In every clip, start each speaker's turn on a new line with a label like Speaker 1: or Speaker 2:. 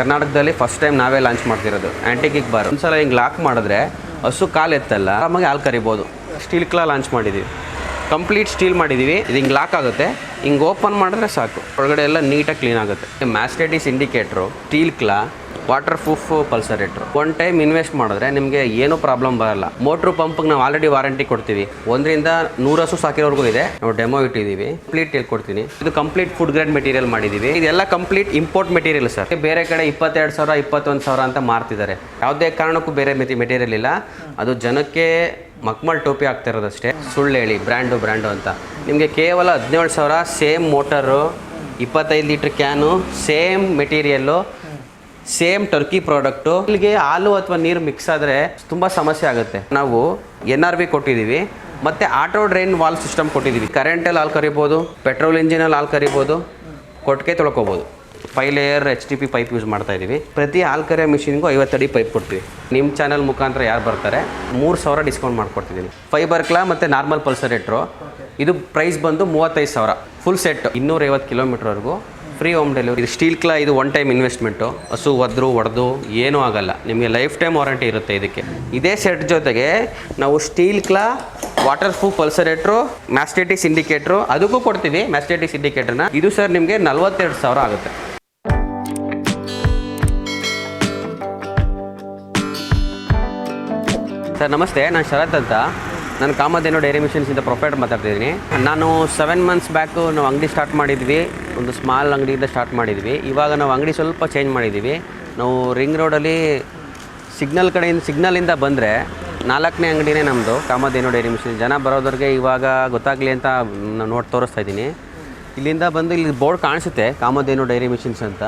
Speaker 1: ಕರ್ನಾಟಕದಲ್ಲಿ first time ನಾವೇ launch ಮಾಡ್ತಿರೋದು. ಆ್ಯಂಟಿ ಕಿಕ್ ಬಾರ್ ಒಂದ್ಸಲ ಹಿಂಗೆ ಲಾಕ್ ಮಾಡಿದ್ರೆ ಹಸು ಕಾಲು ಎತ್ತಲ್ಲ ಆರಾಮಾಗಿ ಹಾಲು ಕರಿಬೋದು. ಸ್ಟೀಲ್ ಕ್ಲಾ ಲಾಂಚ್ ಮಾಡಿದ್ದೀವಿ ಕಂಪ್ಲೀಟ್ ಸ್ಟೀಲ್ ಮಾಡಿದ್ದೀವಿ ಇದು ಹಿಂಗೆ ಲಾಕ್ ಆಗುತ್ತೆ. ಹಿಂಗೆ ಓಪನ್ ಮಾಡಿದ್ರೆ ಸಾಕು. ಒಳಗಡೆ ಎಲ್ಲ ನೀಟಾಗಿ ಕ್ಲೀನ್ ಆಗುತ್ತೆ. Mastitis indicator steel claw water proof pulsator. One time invest ಮಾಡಿದ್ರೆ ನಿಮಗೆ ಏನು ಪ್ರಾಬ್ಲಮ್ ಬರಲ್ಲ. ಮೋಟ್ರ್ ಪಂಪ್ಗೆ ನಾವು ಆಲ್ರೆಡಿ ವಾರಂಟಿ ಕೊಡ್ತೀವಿ. ಒಂದರಿಂದ ನೂರಷ್ಟು ಸಾಕಿರೋರ್ಗೂ ಇದೆ. ನಾವು ಡೆಮೋ ಇಟ್ಟಿದ್ದೀವಿ. ಕಂಪ್ಲೀಟ್ ಹೇಳ್ಕೊಡ್ತೀನಿ ಇದು ಕಂಪ್ಲೀಟ್ ಫುಡ್ ಗ್ರೇಡ್ ಮೆಟೀರಿಯಲ್ ಮಾಡಿದ್ದೀವಿ. ಇದೆಲ್ಲ ಕಂಪ್ಲೀಟ್ ಇಂಪೋರ್ಟ್ ಮೆಟೀರಿಯಲ್ ಸರ್ ಬೇರೆ ಕಡೆ ಇಪ್ಪತ್ತೆರಡು ಸಾವಿರ, ಇಪ್ಪತ್ತೊಂದು ಸಾವಿರ ಅಂತ ಮಾರ್ತಿದ್ದಾರೆ. ಯಾವುದೇ ಕಾರಣಕ್ಕೂ ಬೇರೆ ಮಿತಿ ಮೆಟೀರಿಯಲ್ ಇಲ್ಲ. ಅದು ಜನಕ್ಕೆ ಮಕ್ಮಲ್ ಟೋಪಿ ಆಗ್ತಾ ಇರೋದಷ್ಟೇ. ಸುಳ್ಳು ಹೇಳಿ ಬ್ರ್ಯಾಂಡು ಬ್ರ್ಯಾಂಡು ಅಂತ. ನಿಮಗೆ ಕೇವಲ ಹದಿನೇಳು ಸಾವಿರ ಸೇಮ್ ಮೋಟರು ಇಪ್ಪತ್ತೈದು litre can same material same Turkey product. ಇಲ್ಲಿಗೆ ಹಾಲು ಅಥವಾ ನೀರು ಮಿಕ್ಸ್ ಆದರೆ ತುಂಬ ಸಮಸ್ಯೆ ಆಗುತ್ತೆ. ನಾವು ಎನ್ ಆರ್ ಬಿ ಕೊಟ್ಟಿದ್ದೀವಿ, ಮತ್ತು ಆಟೋ ಡ್ರೈನ್ ವಾಲ್ ಸಿಸ್ಟಮ್ ಕೊಟ್ಟಿದ್ದೀವಿ. ಕರೆಂಟಲ್ಲಿ ಹಾಲು ಕರಿಬೋದು ಪೆಟ್ರೋಲ್ ಇಂಜಿನಲ್ಲಿ ಹಾಲು ಕರಿಬೋದು, ಕೊಟ್ಟಿಗೆ ತೊಳ್ಕೊಬೋದು. Five layer H T P pipe use ಮಾಡ್ತಾ ಇದ್ದೀವಿ. ಪ್ರತಿ ಹಾಲು ಕರಿಯೋ ಮಿಷಿನ್ಗೂ ಐವತ್ತಡಿ ಪೈಪ್ ಕೊಡ್ತೀವಿ. ನಿಮ್ಮ ಚಾನಲ್ ಮುಖಾಂತರ ಯಾರು ಬರ್ತಾರೆ, ಮೂರು ಸಾವಿರ ಡಿಸ್ಕೌಂಟ್ ಮಾಡಿಕೊಡ್ತಿದ್ದೀನಿ ಫೈಬರ್ ಕ್ಲಾ ಮತ್ತು ನಾರ್ಮಲ್ ಪಲ್ಸರೇಟ್ರು ಇದು ಪ್ರೈಸ್ ಬಂದು ಮೂವತ್ತೈದು ಸಾವಿರ. ಫುಲ್ ಸೆಟ್ ಇನ್ನೂರೈವತ್ತು ಕಿಲೋಮೀಟ್ರ್ವರೆಗೂ free home delivery. Steel claw, ಇದು ಒನ್ ಟೈಮ್ ಇನ್ವೆಸ್ಟ್ಮೆಂಟು ಹಸು ಒದ್ರು ಒಡೆದು, ಏನೂ ಆಗಲ್ಲ. ನಿಮಗೆ ಲೈಫ್ ಟೈಮ್ ವಾರಂಟಿ ಇರುತ್ತೆ ಇದಕ್ಕೆ. ಇದೇ ಸೆಟ್ ಜೊತೆಗೆ ನಾವು steel claw waterproof pulsator mastitis indicator ಅದಕ್ಕೂ ಕೊಡ್ತೀವಿ ಮ್ಯಾಸ್ಟೇಟಿಸ್ ಇಂಡಿಕೇಟರ್ನ ಇದು ಸರ್ ನಿಮಗೆ ನಲ್ವತ್ತೆರಡು ಸಾವಿರ ಆಗುತ್ತೆ. ಸರ್ ನಮಸ್ತೆ, ನಾನು ಶರತ್ ಅಂತ. ನಾನು ಕಾಮಧೇನು ಡೈರಿ ಮಿಷನ್ಸಿಂದ ಪ್ರೊಫೈಟ್ ಮಾತಾಡ್ತಿದ್ದೀನಿ. ನಾನು ಸೆವೆನ್ ಮಂತ್ಸ್ ಬ್ಯಾಕು ನಾವು ಅಂಗಡಿ ಸ್ಟಾರ್ಟ್ ಮಾಡಿದ್ವಿ. ಒಂದು ಸ್ಮಾಲ್ ಅಂಗಡಿಯಿಂದ ಸ್ಟಾರ್ಟ್ ಮಾಡಿದ್ವಿ. ಇವಾಗ ನಾವು ಅಂಗಡಿ ಸ್ವಲ್ಪ ಚೇಂಜ್ ಮಾಡಿದ್ದೀವಿ. ನಾವು ರಿಂಗ್ ರೋಡಲ್ಲಿ ಸಿಗ್ನಲ್ ಕಡೆಯಿಂದ ಸಿಗ್ನಲಿಂದ ಬಂದರೆ ನಾಲ್ಕನೇ ಅಂಗಡಿನೇ ನಮ್ಮದು ಕಾಮಧೇನು ಡೈರಿ ಮಿಷನ್. ಜನ ಬರೋದ್ರಿಗೆ ಇವಾಗ ಗೊತ್ತಾಗಲಿ ಅಂತ ನಾನು ನೋಡಿ ತೋರಿಸ್ತಾ ಇದ್ದೀನಿ. ಇಲ್ಲಿಂದ ಬಂದು ಇಲ್ಲಿ ಬೋರ್ಡ್ ಕಾಣಿಸುತ್ತೆ ಕಾಮಧೇನು ಡೈರಿ ಮಿಷಿನ್ಸ್ ಅಂತ.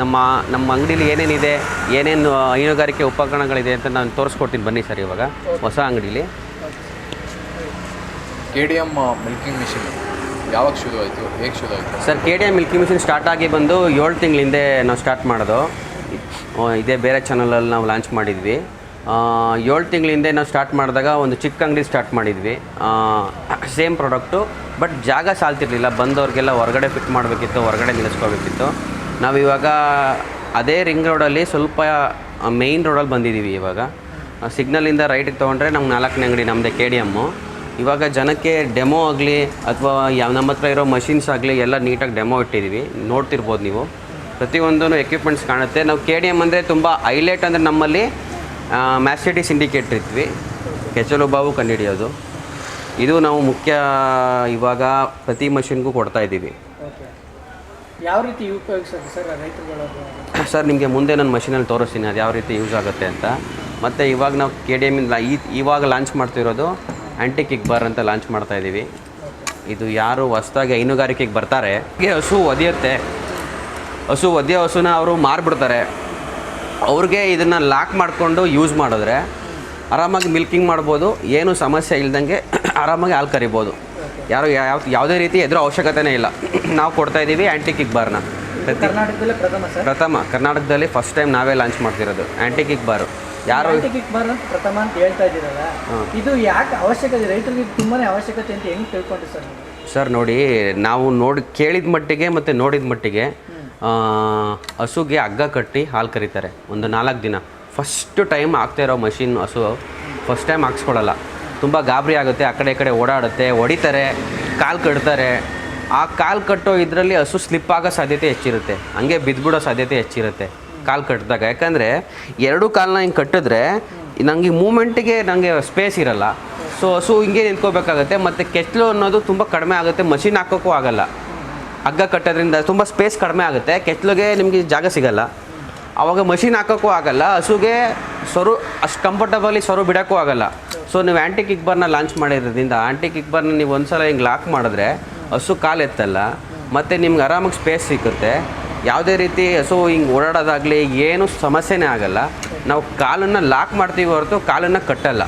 Speaker 1: ನಮ್ಮ ನಮ್ಮ ಅಂಗಡೀಲಿ ಏನೇನಿದೆ ಏನೇನು ಹೈನುಗಾರಿಕೆ ಉಪಕರಣಗಳಿದೆ ಅಂತ ನಾನು ತೋರಿಸ್ಕೊಡ್ತೀನಿ ಬನ್ನಿ ಸರ್ ಇವಾಗ ಹೊಸ ಅಂಗಡೀಲಿ.
Speaker 2: K D M milking machine ಯಾವಾಗ ಶುರು ಆಯಿತು ಹೇಗೆ ಶುರು ಆಯಿತು?
Speaker 1: Sir K D M milking machine start ಆಗಿ ಬಂದು ಏಳು ತಿಂಗಳಿಂದೆ ನಾವು ಸ್ಟಾರ್ಟ್ ಮಾಡೋದು. ಇದೇ ಬೇರೆ ಚಾನಲಲ್ಲಿ ನಾವು ಲಾಂಚ್ ಮಾಡಿದ್ವಿ. ಏಳು ತಿಂಗಳಿಂದೆ ನಾವು ಸ್ಟಾರ್ಟ್ ಮಾಡಿದಾಗ ಒಂದು ಚಿಕ್ಕ ಅಂಗಡಿ ಸ್ಟಾರ್ಟ್ ಮಾಡಿದ್ವಿ. ಸೇಮ್ ಪ್ರಾಡಕ್ಟು ಬಟ್ ಜಾಗ ಸಾಲ್ತಿರ್ಲಿಲ್ಲ. ಬಂದವ್ರಿಗೆಲ್ಲ ಹೊರಗಡೆ ಫಿಟ್ ಮಾಡಬೇಕಿತ್ತು, ಹೊರಗಡೆ ನಿಲ್ಲಿಸ್ಕೋಬೇಕಿತ್ತು ಇವಾಗ ಅದೇ ರಿಂಗ್ ರೋಡಲ್ಲಿ ಸ್ವಲ್ಪ ಮೇಯ್ನ್ ರೋಡಲ್ಲಿ ಬಂದಿದ್ದೀವಿ ಇವಾಗ. ಸಿಗ್ನಲಿಂದ ರೈಟಿಗೆ ತೊಗೊಂಡ್ರೆ ನಮ್ಗೆ ನಾಲ್ಕನೇ ಅಂಗಡಿ ನಮ್ಮದೇ ಕೆ ಡಿ ಎಮ್ಮು ಇವಾಗ ಜನಕ್ಕೆ ಡೆಮೋ ಆಗಲಿ, ಅಥವಾ ಯಾವ ನಮ್ಮ ಹತ್ರ ಇರೋ ಮಷಿನ್ಸ್ ಆಗಲಿ, ಎಲ್ಲ ನೀಟಾಗಿ ಡೆಮೋ ಇಟ್ಟಿದ್ದೀವಿ ನೋಡ್ತಿರ್ಬೋದು ನೀವು. ಪ್ರತಿಯೊಂದೂ ಎಕ್ವಿಪ್ಮೆಂಟ್ಸ್ ಕಾಣುತ್ತೆ. ನಾವು ಕೆ ಡಿ ಎಂ ಅಂದರೆ ತುಂಬ ಹೈಲೈಟ್ ಅಂದರೆ ನಮ್ಮಲ್ಲಿ ಮ್ಯಾಸಿಡಿಸ್ ಇಂಡಿಕೇಟ್ರ್ ಇದ್ವಿ ಕೆಚಲು ಬಾವು ಕಂಡುಹಿಡಿಯೋದು ಇದು ನಾವು ಮುಖ್ಯ ಇವಾಗ ಪ್ರತಿ ಮಷಿನ್ಗೂ ಕೊಡ್ತಾ ಇದ್ದೀವಿ.
Speaker 3: ಯಾವ ರೀತಿ ಉಪಯೋಗಿಸೋದು ಸರ್ ರೈತರುಗಳು
Speaker 1: ಸರ್ ನಿಮಗೆ ಮುಂದೆ ನಾನು ಮಷಿನಲ್ಲಿ ತೋರಿಸ್ತೀನಿ ಅದು ಯಾವ ರೀತಿ ಯೂಸ್ ಆಗುತ್ತೆ ಅಂತ. ಮತ್ತು ಇವಾಗ ನಾವು ಕೆ ಡಿ ಎಮ್ಮಿಂದ ಈ ಇವಾಗ ಲಾಂಚ್ ಮಾಡ್ತಿರೋದು ಆ್ಯಂಟಿ ಕಿಕ್ ಬಾರ್ ಅಂತ ಲಾಂಚ್ ಮಾಡ್ತಾ ಇದ್ದೀವಿ. ಇದು ಯಾರು ಹೊಸ್ದಾಗಿ ಹೈನುಗಾರಿಕೆಗೆ ಬರ್ತಾರೆ ಹಸು ಒದೆಯುತ್ತೆ. ಹಸು ಒದೆಯೋ ಹಸುನ ಅವರು ಮಾರಿಬಿಡ್ತಾರೆ. ಅವ್ರಿಗೆ ಇದನ್ನು ಲಾಕ್ ಮಾಡಿಕೊಂಡು ಯೂಸ್ ಮಾಡಿದ್ರೆ ಆರಾಮಾಗಿ ಮಿಲ್ಕಿಂಗ್ ಮಾಡ್ಬೋದು ಏನು ಸಮಸ್ಯೆ ಇಲ್ದಂಗೆ ಆರಾಮಾಗಿ ಹಾಲು ಕರಿಬೋದು. ಯಾರು ಯಾವ ಯಾವುದೇ ರೀತಿ ಎದುರು ಅವಶ್ಯಕತೆನೇ ಇಲ್ಲ. ನಾವು ಕೊಡ್ತಾ ಇದ್ದೀವಿ ಆ್ಯಂಟಿ ಕಿಕ್ ಬಾರ್ನ ಪ್ರತಿ
Speaker 3: ಪ್ರಥಮ
Speaker 1: ಕರ್ನಾಟಕದಲ್ಲಿ ಫಸ್ಟ್ ಟೈಮ್ ನಾವೇ ಲಾಂಚ್ ಮಾಡ್ತಿರೋದು. ಆ್ಯಂಟಿ ಕಿಕ್ ಬಾರು ಯಾರು
Speaker 3: ಕಿಕ್ ಬಾರ್ ಅಂತ ಪ್ರಥಮ ಅಂತ ಹೇಳ್ತಾ ಇದ್ದೀರಲ್ಲ ಇದು ಯಾಕೆ ಅವಶ್ಯಕತೆ ರೈತರಿಗೆ ತುಂಬಾನೇ ಅವಶ್ಯಕತೆ ಅಂತ ಹೆಂಗ್ ತಿಳ್ಕೊಂಡ್ರಿ ಸರ್
Speaker 1: ಸರ್ ನೋಡಿ ನಾವು ನೋಡಿ ಕೇಳಿದ ಮಟ್ಟಿಗೆ ಮತ್ತು ನೋಡಿದ ಮಟ್ಟಿಗೆ ಹಸುಗೆ ಹಗ್ಗ ಕಟ್ಟಿ ಹಾಲು ಕರೀತಾರೆ. ಒಂದು ನಾಲ್ಕು ದಿನ. ಫಸ್ಟ್ ಟೈಮ್ ಆಗ್ತಾ ಇರೋ ಮಷಿನ್ ಹಸು ಫಸ್ಟ್ ಟೈಮ್ ಹಾಕ್ಸ್ಕೊಳ್ಳಲ್ಲ ತುಂಬ ಗಾಬರಿ ಆಗುತ್ತೆ, ಆ ಕಡೆ ಈ ಕಡೆ ಓಡಾಡುತ್ತೆ, ಹೊಡಿತಾರೆ, ಕಾಲು ಕಟ್ತಾರೆ. ಆ ಕಾಲು ಕಟ್ಟೋ ಇದರಲ್ಲಿ ಹಸು ಸ್ಲಿಪ್ ಆಗೋ ಸಾಧ್ಯತೆ ಹೆಚ್ಚಿರುತ್ತೆ. ಹಂಗೆ ಬಿದ್ದುಬಿಡೋ ಸಾಧ್ಯತೆ ಹೆಚ್ಚಿರುತ್ತೆ ಕಾಲು ಕಟ್ಟಿದಾಗ ಯಾಕಂದರೆ ಎರಡು ಕಾಲನ್ನ ಹಿಂಗೆ ಕಟ್ಟಿದ್ರೆ ನನಗೆ ಮೂಮೆಂಟಿಗೆ ನನಗೆ ಸ್ಪೇಸ್ ಇರಲ್ಲ. ಸೊ ಹಸು ಹಿಂಗೆ ನಿಂತ್ಕೋಬೇಕಾಗುತ್ತೆ ಮತ್ತು ಕೆಚ್ಚಲು ಅನ್ನೋದು ತುಂಬ ಕಡಿಮೆ ಆಗುತ್ತೆ ಮಷಿನ್ ಹಾಕೋಕ್ಕೂ ಆಗಲ್ಲ. ಹಗ್ಗ ಕಟ್ಟೋದ್ರಿಂದ ತುಂಬ ಸ್ಪೇಸ್ ಕಡಿಮೆ ಆಗುತ್ತೆ ಕೆಚ್ಚಲಿಗೆ ನಿಮಗೆ ಜಾಗ ಸಿಗಲ್ಲ. ಆವಾಗ ಮಷಿನ್ ಹಾಕೋಕ್ಕೂ ಆಗಲ್ಲ, ಹಸುಗೆ ಸೊರು ಅಷ್ಟು ಕಂಫರ್ಟಬಲಿ ಸೊರು ಬಿಡೋಕ್ಕೂ ಆಗಲ್ಲ. ಸೊ ನೀವು ಆ್ಯಂಟಿ ಕಿಕ್ ಬಾರ್ನ ಲಾಂಚ್ ಮಾಡಿರೋದ್ರಿಂದ ಆ್ಯಂಟಿ ಕಿಕ್ ಬಾರ್ನ ನೀವು ಒಂದ್ಸಲ ಹಿಂಗೆ ಲಾಕ್ ಮಾಡಿದ್ರೆ ಹಸು ಕಾಲು ಎತ್ತಲ್ಲ ಮತ್ತು ನಿಮ್ಗೆ ಆರಾಮಾಗಿ ಸ್ಪೇಸ್ ಸಿಕ್ಕುತ್ತೆ ಯಾವುದೇ ರೀತಿ ಹಸು ಹಿಂಗೆ ಓಡಾಡೋದಾಗಲಿ ಏನು ಸಮಸ್ಯೆನೇ ಆಗಲ್ಲ. ನಾವು ಕಾಲನ್ನು ಲಾಕ್ ಮಾಡ್ತೀವಿ ಹೊರತು ಕಾಲನ್ನು ಕಟ್ಟಲ್ಲ.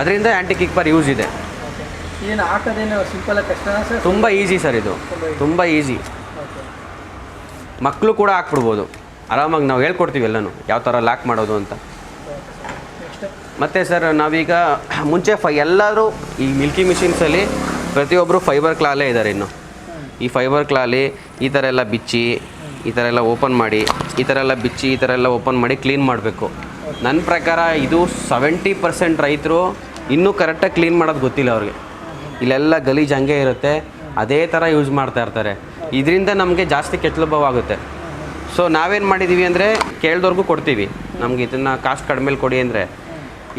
Speaker 1: ಅದರಿಂದ ಆ್ಯಂಟಿ ಕಿಕ್ ಬಾರ್ ಯೂಸ್ ಇದೆ ತುಂಬ ಈಸಿ ಸರ್ ಇದು. ತುಂಬ ಈಸಿ ಮಕ್ಕಳು ಕೂಡ ಹಾಕ್ಬಿಡ್ಬೋದು. ಆರಾಮಾಗಿ ನಾವು ಹೇಳ್ಕೊಡ್ತೀವಿ ಎಲ್ಲನೂ ಯಾವ ಥರ ಲಾಕ್ ಮಾಡೋದು ಅಂತ. ಮತ್ತು ಸರ್, ನಾವೀಗ ಮುಂಚೆ ಫೈ ಎಲ್ಲರೂ ಈ ಮಿಲ್ಕಿ ಮಿಷಿನ್ಸಲ್ಲಿ ಪ್ರತಿಯೊಬ್ಬರು ಫೈಬರ್ ಕ್ಲಾಲೇ ಇದ್ದಾರೆ ಇನ್ನು. ಈ ಫೈಬರ್ ಕ್ಲಾಲಿ ಈ ಥರ ಎಲ್ಲ ಬಿಚ್ಚಿ, ಈ ಥರ ಎಲ್ಲ ಓಪನ್ ಮಾಡಿ, ಈ ಥರ ಎಲ್ಲ ಬಿಚ್ಚಿ, ಈ ಥರ ಎಲ್ಲ ಓಪನ್ ಮಾಡಿ ಕ್ಲೀನ್ ಮಾಡಬೇಕು. ನನ್ನ ಪ್ರಕಾರ ಇದು ಸೆವೆಂಟಿ ಪರ್ಸೆಂಟ್ ರೈತರು ಇನ್ನೂ ಕರೆಕ್ಟಾಗಿ ಕ್ಲೀನ್ ಮಾಡೋದು ಗೊತ್ತಿಲ್ಲ ಅವ್ರಿಗೆ. ಇಲ್ಲೆಲ್ಲ ಗಲೀಜು ಹಂಗೆ ಇರುತ್ತೆ, ಅದೇ ಥರ ಯೂಸ್ ಮಾಡ್ತಾ ಇರ್ತಾರೆ. ಇದರಿಂದ ನಮಗೆ ಜಾಸ್ತಿ ಕೆಟ್ಟಲುಭವ ಆಗುತ್ತೆ ಸೊ ನಾವೇನು ಮಾಡಿದ್ದೀವಿ ಅಂದರೆ ಕೇಳ್ದವ್ರಿಗೂ ಕೊಡ್ತೀವಿ. ನಮ್ಗೆ ಇದನ್ನು ಕಾಸ್ಟ್ ಕಡಿಮೆಲಿ ಕೊಡಿ ಅಂದರೆ.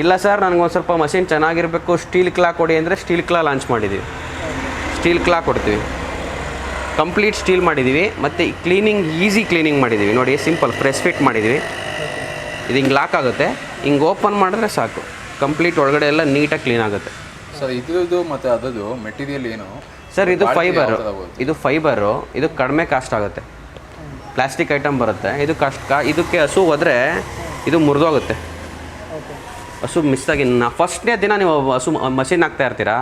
Speaker 1: ಇಲ್ಲ ಸರ್ ನನಗೊಂದು ಸ್ವಲ್ಪ ಮಷಿನ್ ಚೆನ್ನಾಗಿರಬೇಕು. ಸ್ಟೀಲ್ ಕ್ಲಾ ಕೊಡಿ ಅಂದರೆ ಸ್ಟೀಲ್ ಕ್ಲಾ ಲಾಂಚ್ ಮಾಡಿದ್ದೀವಿ ಸ್ಟೀಲ್ ಕ್ಲಾ ಕೊಡ್ತೀವಿ. ಕಂಪ್ಲೀಟ್ ಸ್ಟೀಲ್ ಮಾಡಿದ್ದೀವಿ ಮತ್ತು ಕ್ಲೀನಿಂಗ್ ಈಸಿ ಕ್ಲೀನಿಂಗ್ ಮಾಡಿದ್ದೀವಿ ನೋಡಿ ಸಿಂಪಲ್ ಪ್ರೆಸ್ ಫಿಟ್ ಮಾಡಿದ್ದೀವಿ ಇದು ಹಿಂಗೆ ಲಾಕ್ ಆಗುತ್ತೆ. ಹಿಂಗೆ ಓಪನ್ ಮಾಡಿದ್ರೆ ಸಾಕು. ಕಂಪ್ಲೀಟ್ ಒಳಗಡೆ ಎಲ್ಲ ನೀಟಾಗಿ ಕ್ಲೀನ್ ಆಗುತ್ತೆ.
Speaker 2: ಸರ್ ಇದ್ರದ್ದು ಮತ್ತು ಅದದು ಮೆಟೀರಿಯಲ್ ಏನು?
Speaker 1: ಸರ್ ಇದು ಫೈಬರ್? ಇದು ಫೈಬರು ಇದು ಕಡಿಮೆ ಕಾಸ್ಟ್ ಆಗುತ್ತೆ. ಪ್ಲಾಸ್ಟಿಕ್ ಐಟಮ್ ಬರುತ್ತೆ. ಇದು ಕಾಸ್ಟ್ ಕಾ ಇದಕ್ಕೆ ಹಸು ಹೋದರೆ ಇದು ಮುರಿದೋಗುತ್ತೆ. ಹಸು ಮಿಸ್ ಆಗಿ ನಾ ಫಸ್ಟ್ನೇ ದಿನ ನೀವು ಹಸು ಮಷೀನ್ ಹಾಕ್ತಾ ಇರ್ತೀರಾ?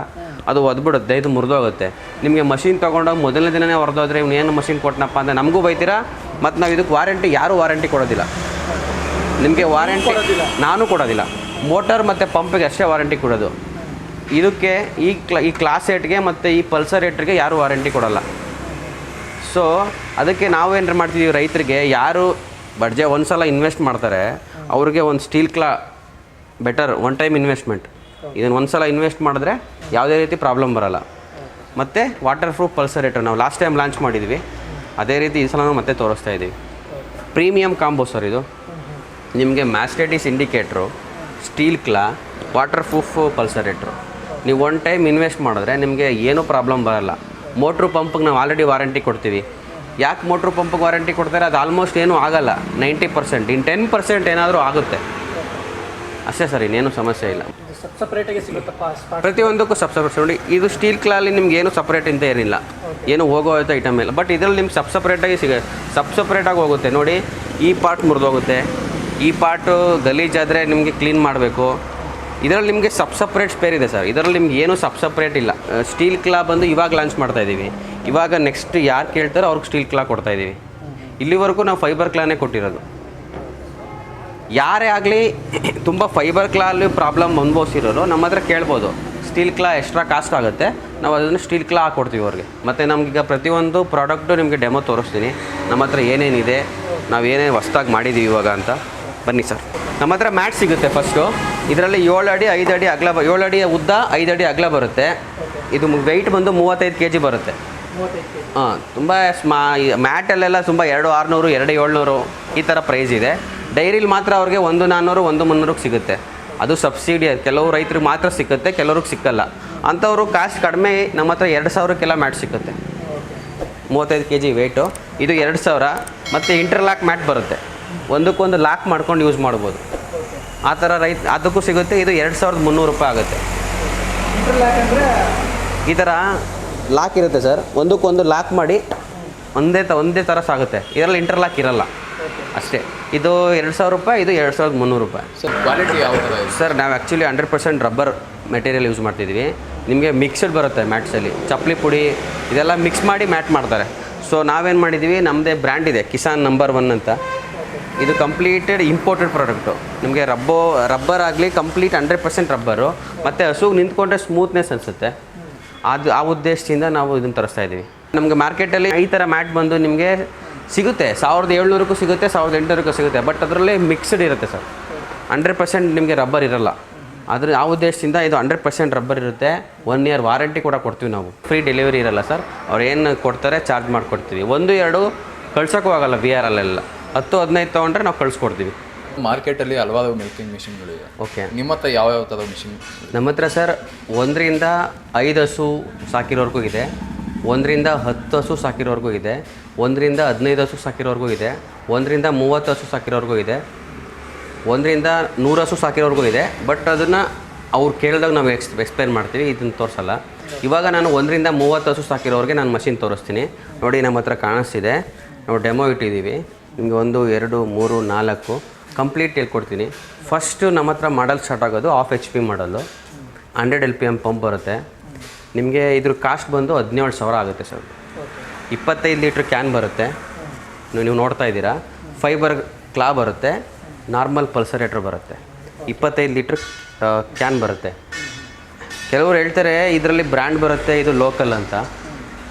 Speaker 1: ಅದು ಒದ್ಬಿಡುತ್ತೆ ಇದು ಮುರಿದೋಗುತ್ತೆ. ನಿಮಗೆ ಮಷೀನ್ ತೊಗೊಂಡೋಗಿ ಮೊದಲನೇ ದಿನನೇ ಹೊರದೋದ್ರೆ ಇವ್ನು ಏನು ಮಷೀನ್ ಕೊಟ್ಟನಪ್ಪ ಅಂದರೆ ನಮಗೂ ಬೈತೀರಾ? ಮತ್ತು ನಾವು ಇದಕ್ಕೆ ವಾರಂಟಿ ಯಾರೂ ವಾರಂಟಿ ಕೊಡೋದಿಲ್ಲ. ನಿಮಗೆ ವಾರಂಟಿ ನಾನು ಕೊಡೋದಿಲ್ಲ. ಮೋಟರ್ ಮತ್ತು ಪಂಪಿಗೆ ಅಷ್ಟೇ ವಾರಂಟಿ ಕೊಡೋದು. ಇದಕ್ಕೆ ಈ ಕ್ಲಾ ಈ ಕ್ಲಾಸ್ ಏಟ್ಗೆ ಮತ್ತು ಈ ಪಲ್ಸರ್ ಏಟ್ರಿಗೆ ಯಾರೂ ವಾರಂಟಿ ಕೊಡೋಲ್ಲ. ಸೊ ಅದಕ್ಕೆ ನಾವೇನು ಮಾಡ್ತಿದ್ದೀವಿ ರೈತರಿಗೆ ಯಾರು ಬಡ್ಜೆ ಒಂದು ಸಲ ಇನ್ವೆಸ್ಟ್ ಮಾಡ್ತಾರೆ ಅವ್ರಿಗೆ ಒಂದು steel claw better one time investment ಇದನ್ನು ಒಂದು ಸಲ ಇನ್ವೆಸ್ಟ್ ಮಾಡಿದ್ರೆ ಯಾವುದೇ ರೀತಿ ಪ್ರಾಬ್ಲಮ್ ಬರಲ್ಲ. ಮತ್ತು ವಾಟರ್ ಪ್ರೂಫ್ ಪಲ್ಸರೇಟರ್ ನಾವು ಲಾಸ್ಟ್ ಟೈಮ್ ಲಾಂಚ್ ಮಾಡಿದ್ವಿ. ಅದೇ ರೀತಿ ಈ ಸಲನೂ ಮತ್ತೆ ತೋರಿಸ್ತಾ ಇದ್ದೀವಿ ಪ್ರೀಮಿಯಂ ಕಾಂಬೋ ಸರ್ ಇದು. ನಿಮಗೆ mastitis indicator steel claw water proof pulsator ನೀವು ಒನ್ ಟೈಮ್ ಇನ್ವೆಸ್ಟ್ ಮಾಡಿದ್ರೆ ನಿಮಗೆ ಏನೂ ಪ್ರಾಬ್ಲಮ್ ಬರಲ್ಲ. ಮೋಟ್ರು ಪಂಪಿಗೆ ನಾವು ಆಲ್ರೆಡಿ ವಾರಂಟಿ ಕೊಡ್ತೀವಿ. ಯಾಕೆ ಮೋಟ್ರು ಪಂಪಿಗೆ ವಾರಂಟಿ ಕೊಡ್ತಾರೆ? ಅದು ಆಲ್ಮೋಸ್ಟ್ ಏನೂ ಆಗಲ್ಲ. ನೈಂಟಿ ಪರ್ಸೆಂಟ್ ಇನ್ನು ಟೆನ್ ಪರ್ಸೆಂಟ್ ಏನಾದರೂ ಆಗುತ್ತೆ. ಅಷ್ಟೇ ಸರ್ ಇನ್ನೇನು ಸಮಸ್ಯೆ ಇಲ್ಲ.
Speaker 3: ಸಪ್ರೇಟಾಗಿ ಸಿಗುತ್ತಪ್ಪ
Speaker 1: ಪ್ರತಿಯೊಂದಕ್ಕೂ ಸಬ್ ಸಪ್ರೇಟ್ ನೋಡಿ ಇದು ಸ್ಟೀಲ್ ಕ್ಲಾಲಿ ನಿಮ್ಗೆ ಏನು ಸಪ್ರೇಟ್ ಅಂತ ಏನಿಲ್ಲ. ಏನು ಹೋಗೋ ಐಟಮ್ ಇಲ್ಲ. ಬಟ್ ಇದರಲ್ಲಿ ನಿಮ್ಗೆ ಸಬ್ ಸಪ್ರೇಟಾಗಿ ಸಿಗ ಸಬ್ ಸಪ್ರೇಟಾಗಿ ಹೋಗುತ್ತೆ. ನೋಡಿ ಈ ಪಾರ್ಟ್ ಮುರಿದೋಗುತ್ತೆ. ಈ ಪಾರ್ಟು ಗಲೀಜಾದರೆ ನಿಮಗೆ ಕ್ಲೀನ್ ಮಾಡಬೇಕು. ಇದರಲ್ಲಿ ನಿಮಗೆ ಸಬ್ ಸಪ್ರೇಟ್ ಸ್ಪೇರ್ ಇದೆ ಸರ್. ಇದರಲ್ಲಿ ನಿಮ್ಗೆ ಏನು ಸಬ್ ಸಪ್ರೇಟ್ ಇಲ್ಲ. ಸ್ಟೀಲ್ ಕ್ಲಾ ಬಂದು ಇವಾಗ ಲಾಂಚ್ ಮಾಡ್ತಾ ಇದ್ದೀವಿ. ಇವಾಗ ನೆಕ್ಸ್ಟ್ ಯಾರು ಕೇಳ್ತಾರೋ ಅವ್ರಿಗೆ ಸ್ಟೀಲ್ ಕ್ಲಾ ಕೊಡ್ತಾ ಇದ್ದೀವಿ. ಇಲ್ಲಿವರೆಗೂ ನಾವು ಫೈಬರ್ ಕ್ಲಾನೇ ಕೊಟ್ಟಿರೋದು. ಯಾರೇ ಆಗಲಿ ತುಂಬ ಫೈಬರ್ ಕ್ಲಾಲ್ಲಿ ಪ್ರಾಬ್ಲಮ್ ಅನುಭವಿಸಿರೋರು ನಮ್ಮ ಹತ್ರ ಕೇಳ್ಬೋದು. ಸ್ಟೀಲ್ ಕ್ಲಾ ಎಕ್ಸ್ಟ್ರಾ ಕಾಸ್ಟ್ ಆಗುತ್ತೆ. ನಾವು ಅದನ್ನು ಸ್ಟೀಲ್ ಕ್ಲಾ ಹಾಕ್ಕೊಡ್ತೀವಿ ಅವ್ರಿಗೆ. ಮತ್ತು ನಮಗೀಗ ಪ್ರತಿಯೊಂದು ಪ್ರಾಡಕ್ಟು ನಿಮಗೆ ಡೆಮೋ ತೋರಿಸ್ತೀನಿ. ನಮ್ಮ ಹತ್ರ ಏನೇನಿದೆ ನಾವು ಏನೇನು ಹೊಸ್ದಾಗಿ ಮಾಡಿದ್ದೀವಿ ಇವಾಗ ಅಂತ. ಬನ್ನಿ ಸರ್ ನಮ್ಮ ಹತ್ರ ಮ್ಯಾಟ್ ಸಿಗುತ್ತೆ ಫಸ್ಟು ಇದರಲ್ಲಿ ಏಳು ಅಡಿ ಐದು ಅಡಿ ಅಗಲ ಬ ಏಳು ಅಡಿ ಉದ್ದ ಐದು ಅಡಿ ಅಗಲ ಬರುತ್ತೆ. ಇದು ವೆಯ್ಟ್ ಬಂದು ಮೂವತ್ತೈದು ಕೆ ಜಿ ಬರುತ್ತೆ ಹಾಂ ತುಂಬ ಸ್ಮಾ ಮ್ಯಾಟಲ್ಲೆಲ್ಲ ತುಂಬ ಎರಡು ಆರುನೂರು ಎರಡು ಏಳ್ನೂರು ಈ ಥರ ಪ್ರೈಸ್ ಇದೆ. ಡೈರಿಲಿ ಮಾತ್ರ ಅವ್ರಿಗೆ ಒಂದು ನಾನ್ನೂರು ಒಂದು ಮುನ್ನೂರಕ್ಕೆ ಸಿಗುತ್ತೆ. ಅದು ಸಬ್ಸಿಡಿ ಕೆಲವು ರೈತರಿಗೆ ಮಾತ್ರ ಸಿಕ್ಕುತ್ತೆ ಕೆಲವ್ರಿಗೆ ಸಿಕ್ಕಲ್ಲ. ಅಂಥವ್ರು ಕಾಸ್ಟ್ ಕಡಿಮೆ ನಮ್ಮ ಹತ್ರ ಎರಡು ಸಾವಿರಕ್ಕೆಲ್ಲ ಮ್ಯಾಟ್ ಸಿಕ್ಕುತ್ತೆ. ಮೂವತ್ತೈದು ಕೆ ಜಿ ವೆಯ್ಟು ಇದು ಎರಡು ಸಾವಿರ ಮತ್ತು ಇಂಟರ್ಲಾಕ್ ಮ್ಯಾಟ್ ಬರುತ್ತೆ. ಒಂದಕ್ಕೊಂದು ಲಾಕ್ ಮಾಡ್ಕೊಂಡು ಯೂಸ್ ಮಾಡ್ಬೋದು. ಆ ಥರ ರೈತ ಅದಕ್ಕೂ ಸಿಗುತ್ತೆ ಇದು ಎರಡು ಸಾವಿರದ ಮುನ್ನೂರು ರೂಪಾಯಿ ಆಗುತ್ತೆ. ಈ ಥರ ಲಾಕ್ ಇರುತ್ತೆ ಸರ್. ಒಂದಕ್ಕೊಂದು ಲಾಕ್ ಮಾಡಿ ಒಂದೇ ತ ಒಂದೇ ಥರ ಸಾಗುತ್ತೆ. ಇದರಲ್ಲಿ ಇಂಟರ್ಲಾಕ್ ಇರಲ್ಲ. ಅಷ್ಟೇ. ಇದು ಎರಡು ಸಾವಿರ ರೂಪಾಯಿ ಇದು ಎರಡು ಸಾವಿರದ ಮುನ್ನೂರು ರೂಪಾಯಿ.
Speaker 2: ಸರ್ ಕ್ವಾಲಿಟಿ ಯಾವ ಥರ ಇದೆ?
Speaker 1: ಸರ್ ನಾವು actually hundred percent rubber material use ಮಾಡ್ತಿದ್ದೀವಿ ನಿಮಗೆ ಮಿಕ್ಸ್ಡ್ ಬರುತ್ತೆ ಮ್ಯಾಟ್ಸಲ್ಲಿ ಚಪ್ಪಲಿ ಪುಡಿ ಇದೆಲ್ಲ ಮಿಕ್ಸ್ ಮಾಡಿ ಮ್ಯಾಟ್ ಮಾಡ್ತಾರೆ. ಸೊ ನಾವೇನು ಮಾಡಿದ್ದೀವಿ ನಮ್ಮದೇ ಬ್ರ್ಯಾಂಡ್ ಇದೆ ಕಿಸಾನ್ ನಂಬರ್ ಒನ್ ಅಂತ. ಇದು ಕಂಪ್ಲೀಟೆಡ್ ಇಂಪೋರ್ಟೆಡ್ ಪ್ರಾಡಕ್ಟು ನಿಮಗೆ ರಬ್ಬೋ ರಬ್ಬರ್ ಆಗಲಿ ಕಂಪ್ಲೀಟ್ ಹಂಡ್ರೆಡ್ ಪರ್ಸೆಂಟ್ ರಬ್ಬರು ಮತ್ತು ಹಸುಗೆ ನಿಂತ್ಕೊಂಡ್ರೆ ಸ್ಮೂತ್ನೆಸ್ ಅನಿಸುತ್ತೆ. ಅದು ಆ ಉದ್ದೇಶದಿಂದ ನಾವು ಇದನ್ನು ತರಿಸ್ತಾ ಇದ್ದೀವಿ ನಮಗೆ ಮಾರ್ಕೆಟಲ್ಲಿ ಈ ಥರ ಮ್ಯಾಟ್ ಬಂದು ನಿಮಗೆ ಸಿಗುತ್ತೆ. ಸಾವಿರದ ಏಳ್ನೂರಕ್ಕೂ ಸಿಗುತ್ತೆ ಸಾವಿರದ ಎಂಟುನೂರಕ್ಕೂ ಸಿಗುತ್ತೆ. ಬಟ್ ಅದರಲ್ಲಿ ಮಿಕ್ಸ್ಡ್ ಇರುತ್ತೆ ಸರ್. ಹಂಡ್ರೆಡ್ ಪರ್ಸೆಂಟ್ ನಿಮಗೆ ರಬ್ಬರ್ ಇರಲ್ಲ. ಆದರೆ ಆ ಉದ್ದೇಶದಿಂದ ಇದು ಹಂಡ್ರೆಡ್ ಪರ್ಸೆಂಟ್ ರಬ್ಬರ್ ಇರುತ್ತೆ. ಒನ್ ಇಯರ್ ವಾರಂಟಿ ಕೂಡ ಕೊಡ್ತೀವಿ ನಾವು. ಫ್ರೀ ಡೆಲಿವರಿ ಇರಲ್ಲ ಸರ್. ಅವ್ರು ಏನು ಕೊಡ್ತಾರೆ ಚಾರ್ಜ್ ಮಾಡಿಕೊಡ್ತೀವಿ. ಒಂದು ಎರಡು ಕಳ್ಸೋಕ್ಕೂ ಆಗಲ್ಲ ವಿ ಆರ್ ಅಲ್ಲೆಲ್ಲ. ಹತ್ತು ಹದಿನೈದು ತೊಗೊಂಡ್ರೆ ನಾವು ಕಳಿಸ್ಕೊಡ್ತೀವಿ.
Speaker 2: ಮಾರ್ಕೆಟಲ್ಲಿ ಹಲವಾರು ಮಿಲ್ಕಿಂಗ್ ಮಿಷಿನ್ಗಳಿವೆ
Speaker 1: ಓಕೆ
Speaker 2: ನಿಮ್ಮ ಹತ್ರ ಯಾವ ಯಾವ ಥರ ಮಿಷಿನ್
Speaker 1: ನಮ್ಮ ಹತ್ರ ಸರ್ ಒಂದರಿಂದ ಐದು ಹಸು ಸಾಕಿರೋರ್ಗೂ ಇದೆ. ಒಂದರಿಂದ ಹತ್ತು ಹಸು ಸಾಕಿರೋರ್ಗೂ ಇದೆ. ಒಂದರಿಂದ ಹದಿನೈದು ಹಸು ಸಾಕಿರೋರ್ಗೂ ಇದೆ, ಒಂದರಿಂದ ಮೂವತ್ತು ಹಸು ಸಾಕಿರೋರ್ಗೂ ಇದೆ, ಒಂದರಿಂದ ನೂರು ಹಸು ಸಾಕಿರೋರ್ಗೂ ಇದೆ ಬಟ್ ಅದನ್ನು ಅವ್ರು ಕೇಳಿದಾಗ ನಾವು ಎಕ್ಸ್ ಎಕ್ಸ್ಪ್ಲೈನ್ ಮಾಡ್ತೀವಿ, ಇದನ್ನು ತೋರಿಸಲ್ಲ. ಇವಾಗ ನಾನು ಒಂದರಿಂದ ಮೂವತ್ತು ಹಸು ಸಾಕಿರೋರಿಗೆ ನಾನು ಮಷಿನ್ ತೋರಿಸ್ತೀನಿ. ನೋಡಿ ನಮ್ಮ ಹತ್ರ ಕಾಣಿಸ್ತಿದೆ. ನಾವು ಡೆಮೋ ಇಟ್ಟಿದ್ದೀವಿ. ನಿಮಗೆ ಒಂದು, ಎರಡು, ಮೂರು, ನಾಲ್ಕು ಕಂಪ್ಲೀಟ್ ಹೇಳ್ಕೊಡ್ತೀನಿ. ಫಸ್ಟು ನಮ್ಮ ಹತ್ರ ಮಾಡಲ್ ಸ್ಟಾರ್ಟ್ ಆಗೋದು half H P model hundred L P M pump ಬರುತ್ತೆ. ನಿಮಗೆ ಇದ್ರ ಕಾಸ್ಟ್ ಬಂದು ಹದಿನೇಳು ಸಾವಿರ ಆಗುತ್ತೆ ಸರ್. ಇಪ್ಪತ್ತೈದು ಲೀಟ್ರ್ ಕ್ಯಾನ್ ಬರುತ್ತೆ. ನೀವು ನೋಡ್ತಾ ಇದ್ದೀರಾ. ಫೈಬರ್ ಕ್ಲಾ ಬರುತ್ತೆ. ನಾರ್ಮಲ್ ಪಲ್ಸರೇಟ್ರ್ ಬರುತ್ತೆ. ಇಪ್ಪತ್ತೈದು ಲೀಟ್ರ್ ಕ್ಯಾನ್ ಬರುತ್ತೆ. ಕೆಲವರು ಹೇಳ್ತಾರೆ, ಇದರಲ್ಲಿ ಬ್ರ್ಯಾಂಡ್ ಬರುತ್ತೆ, ಇದು ಲೋಕಲ್ ಅಂತ.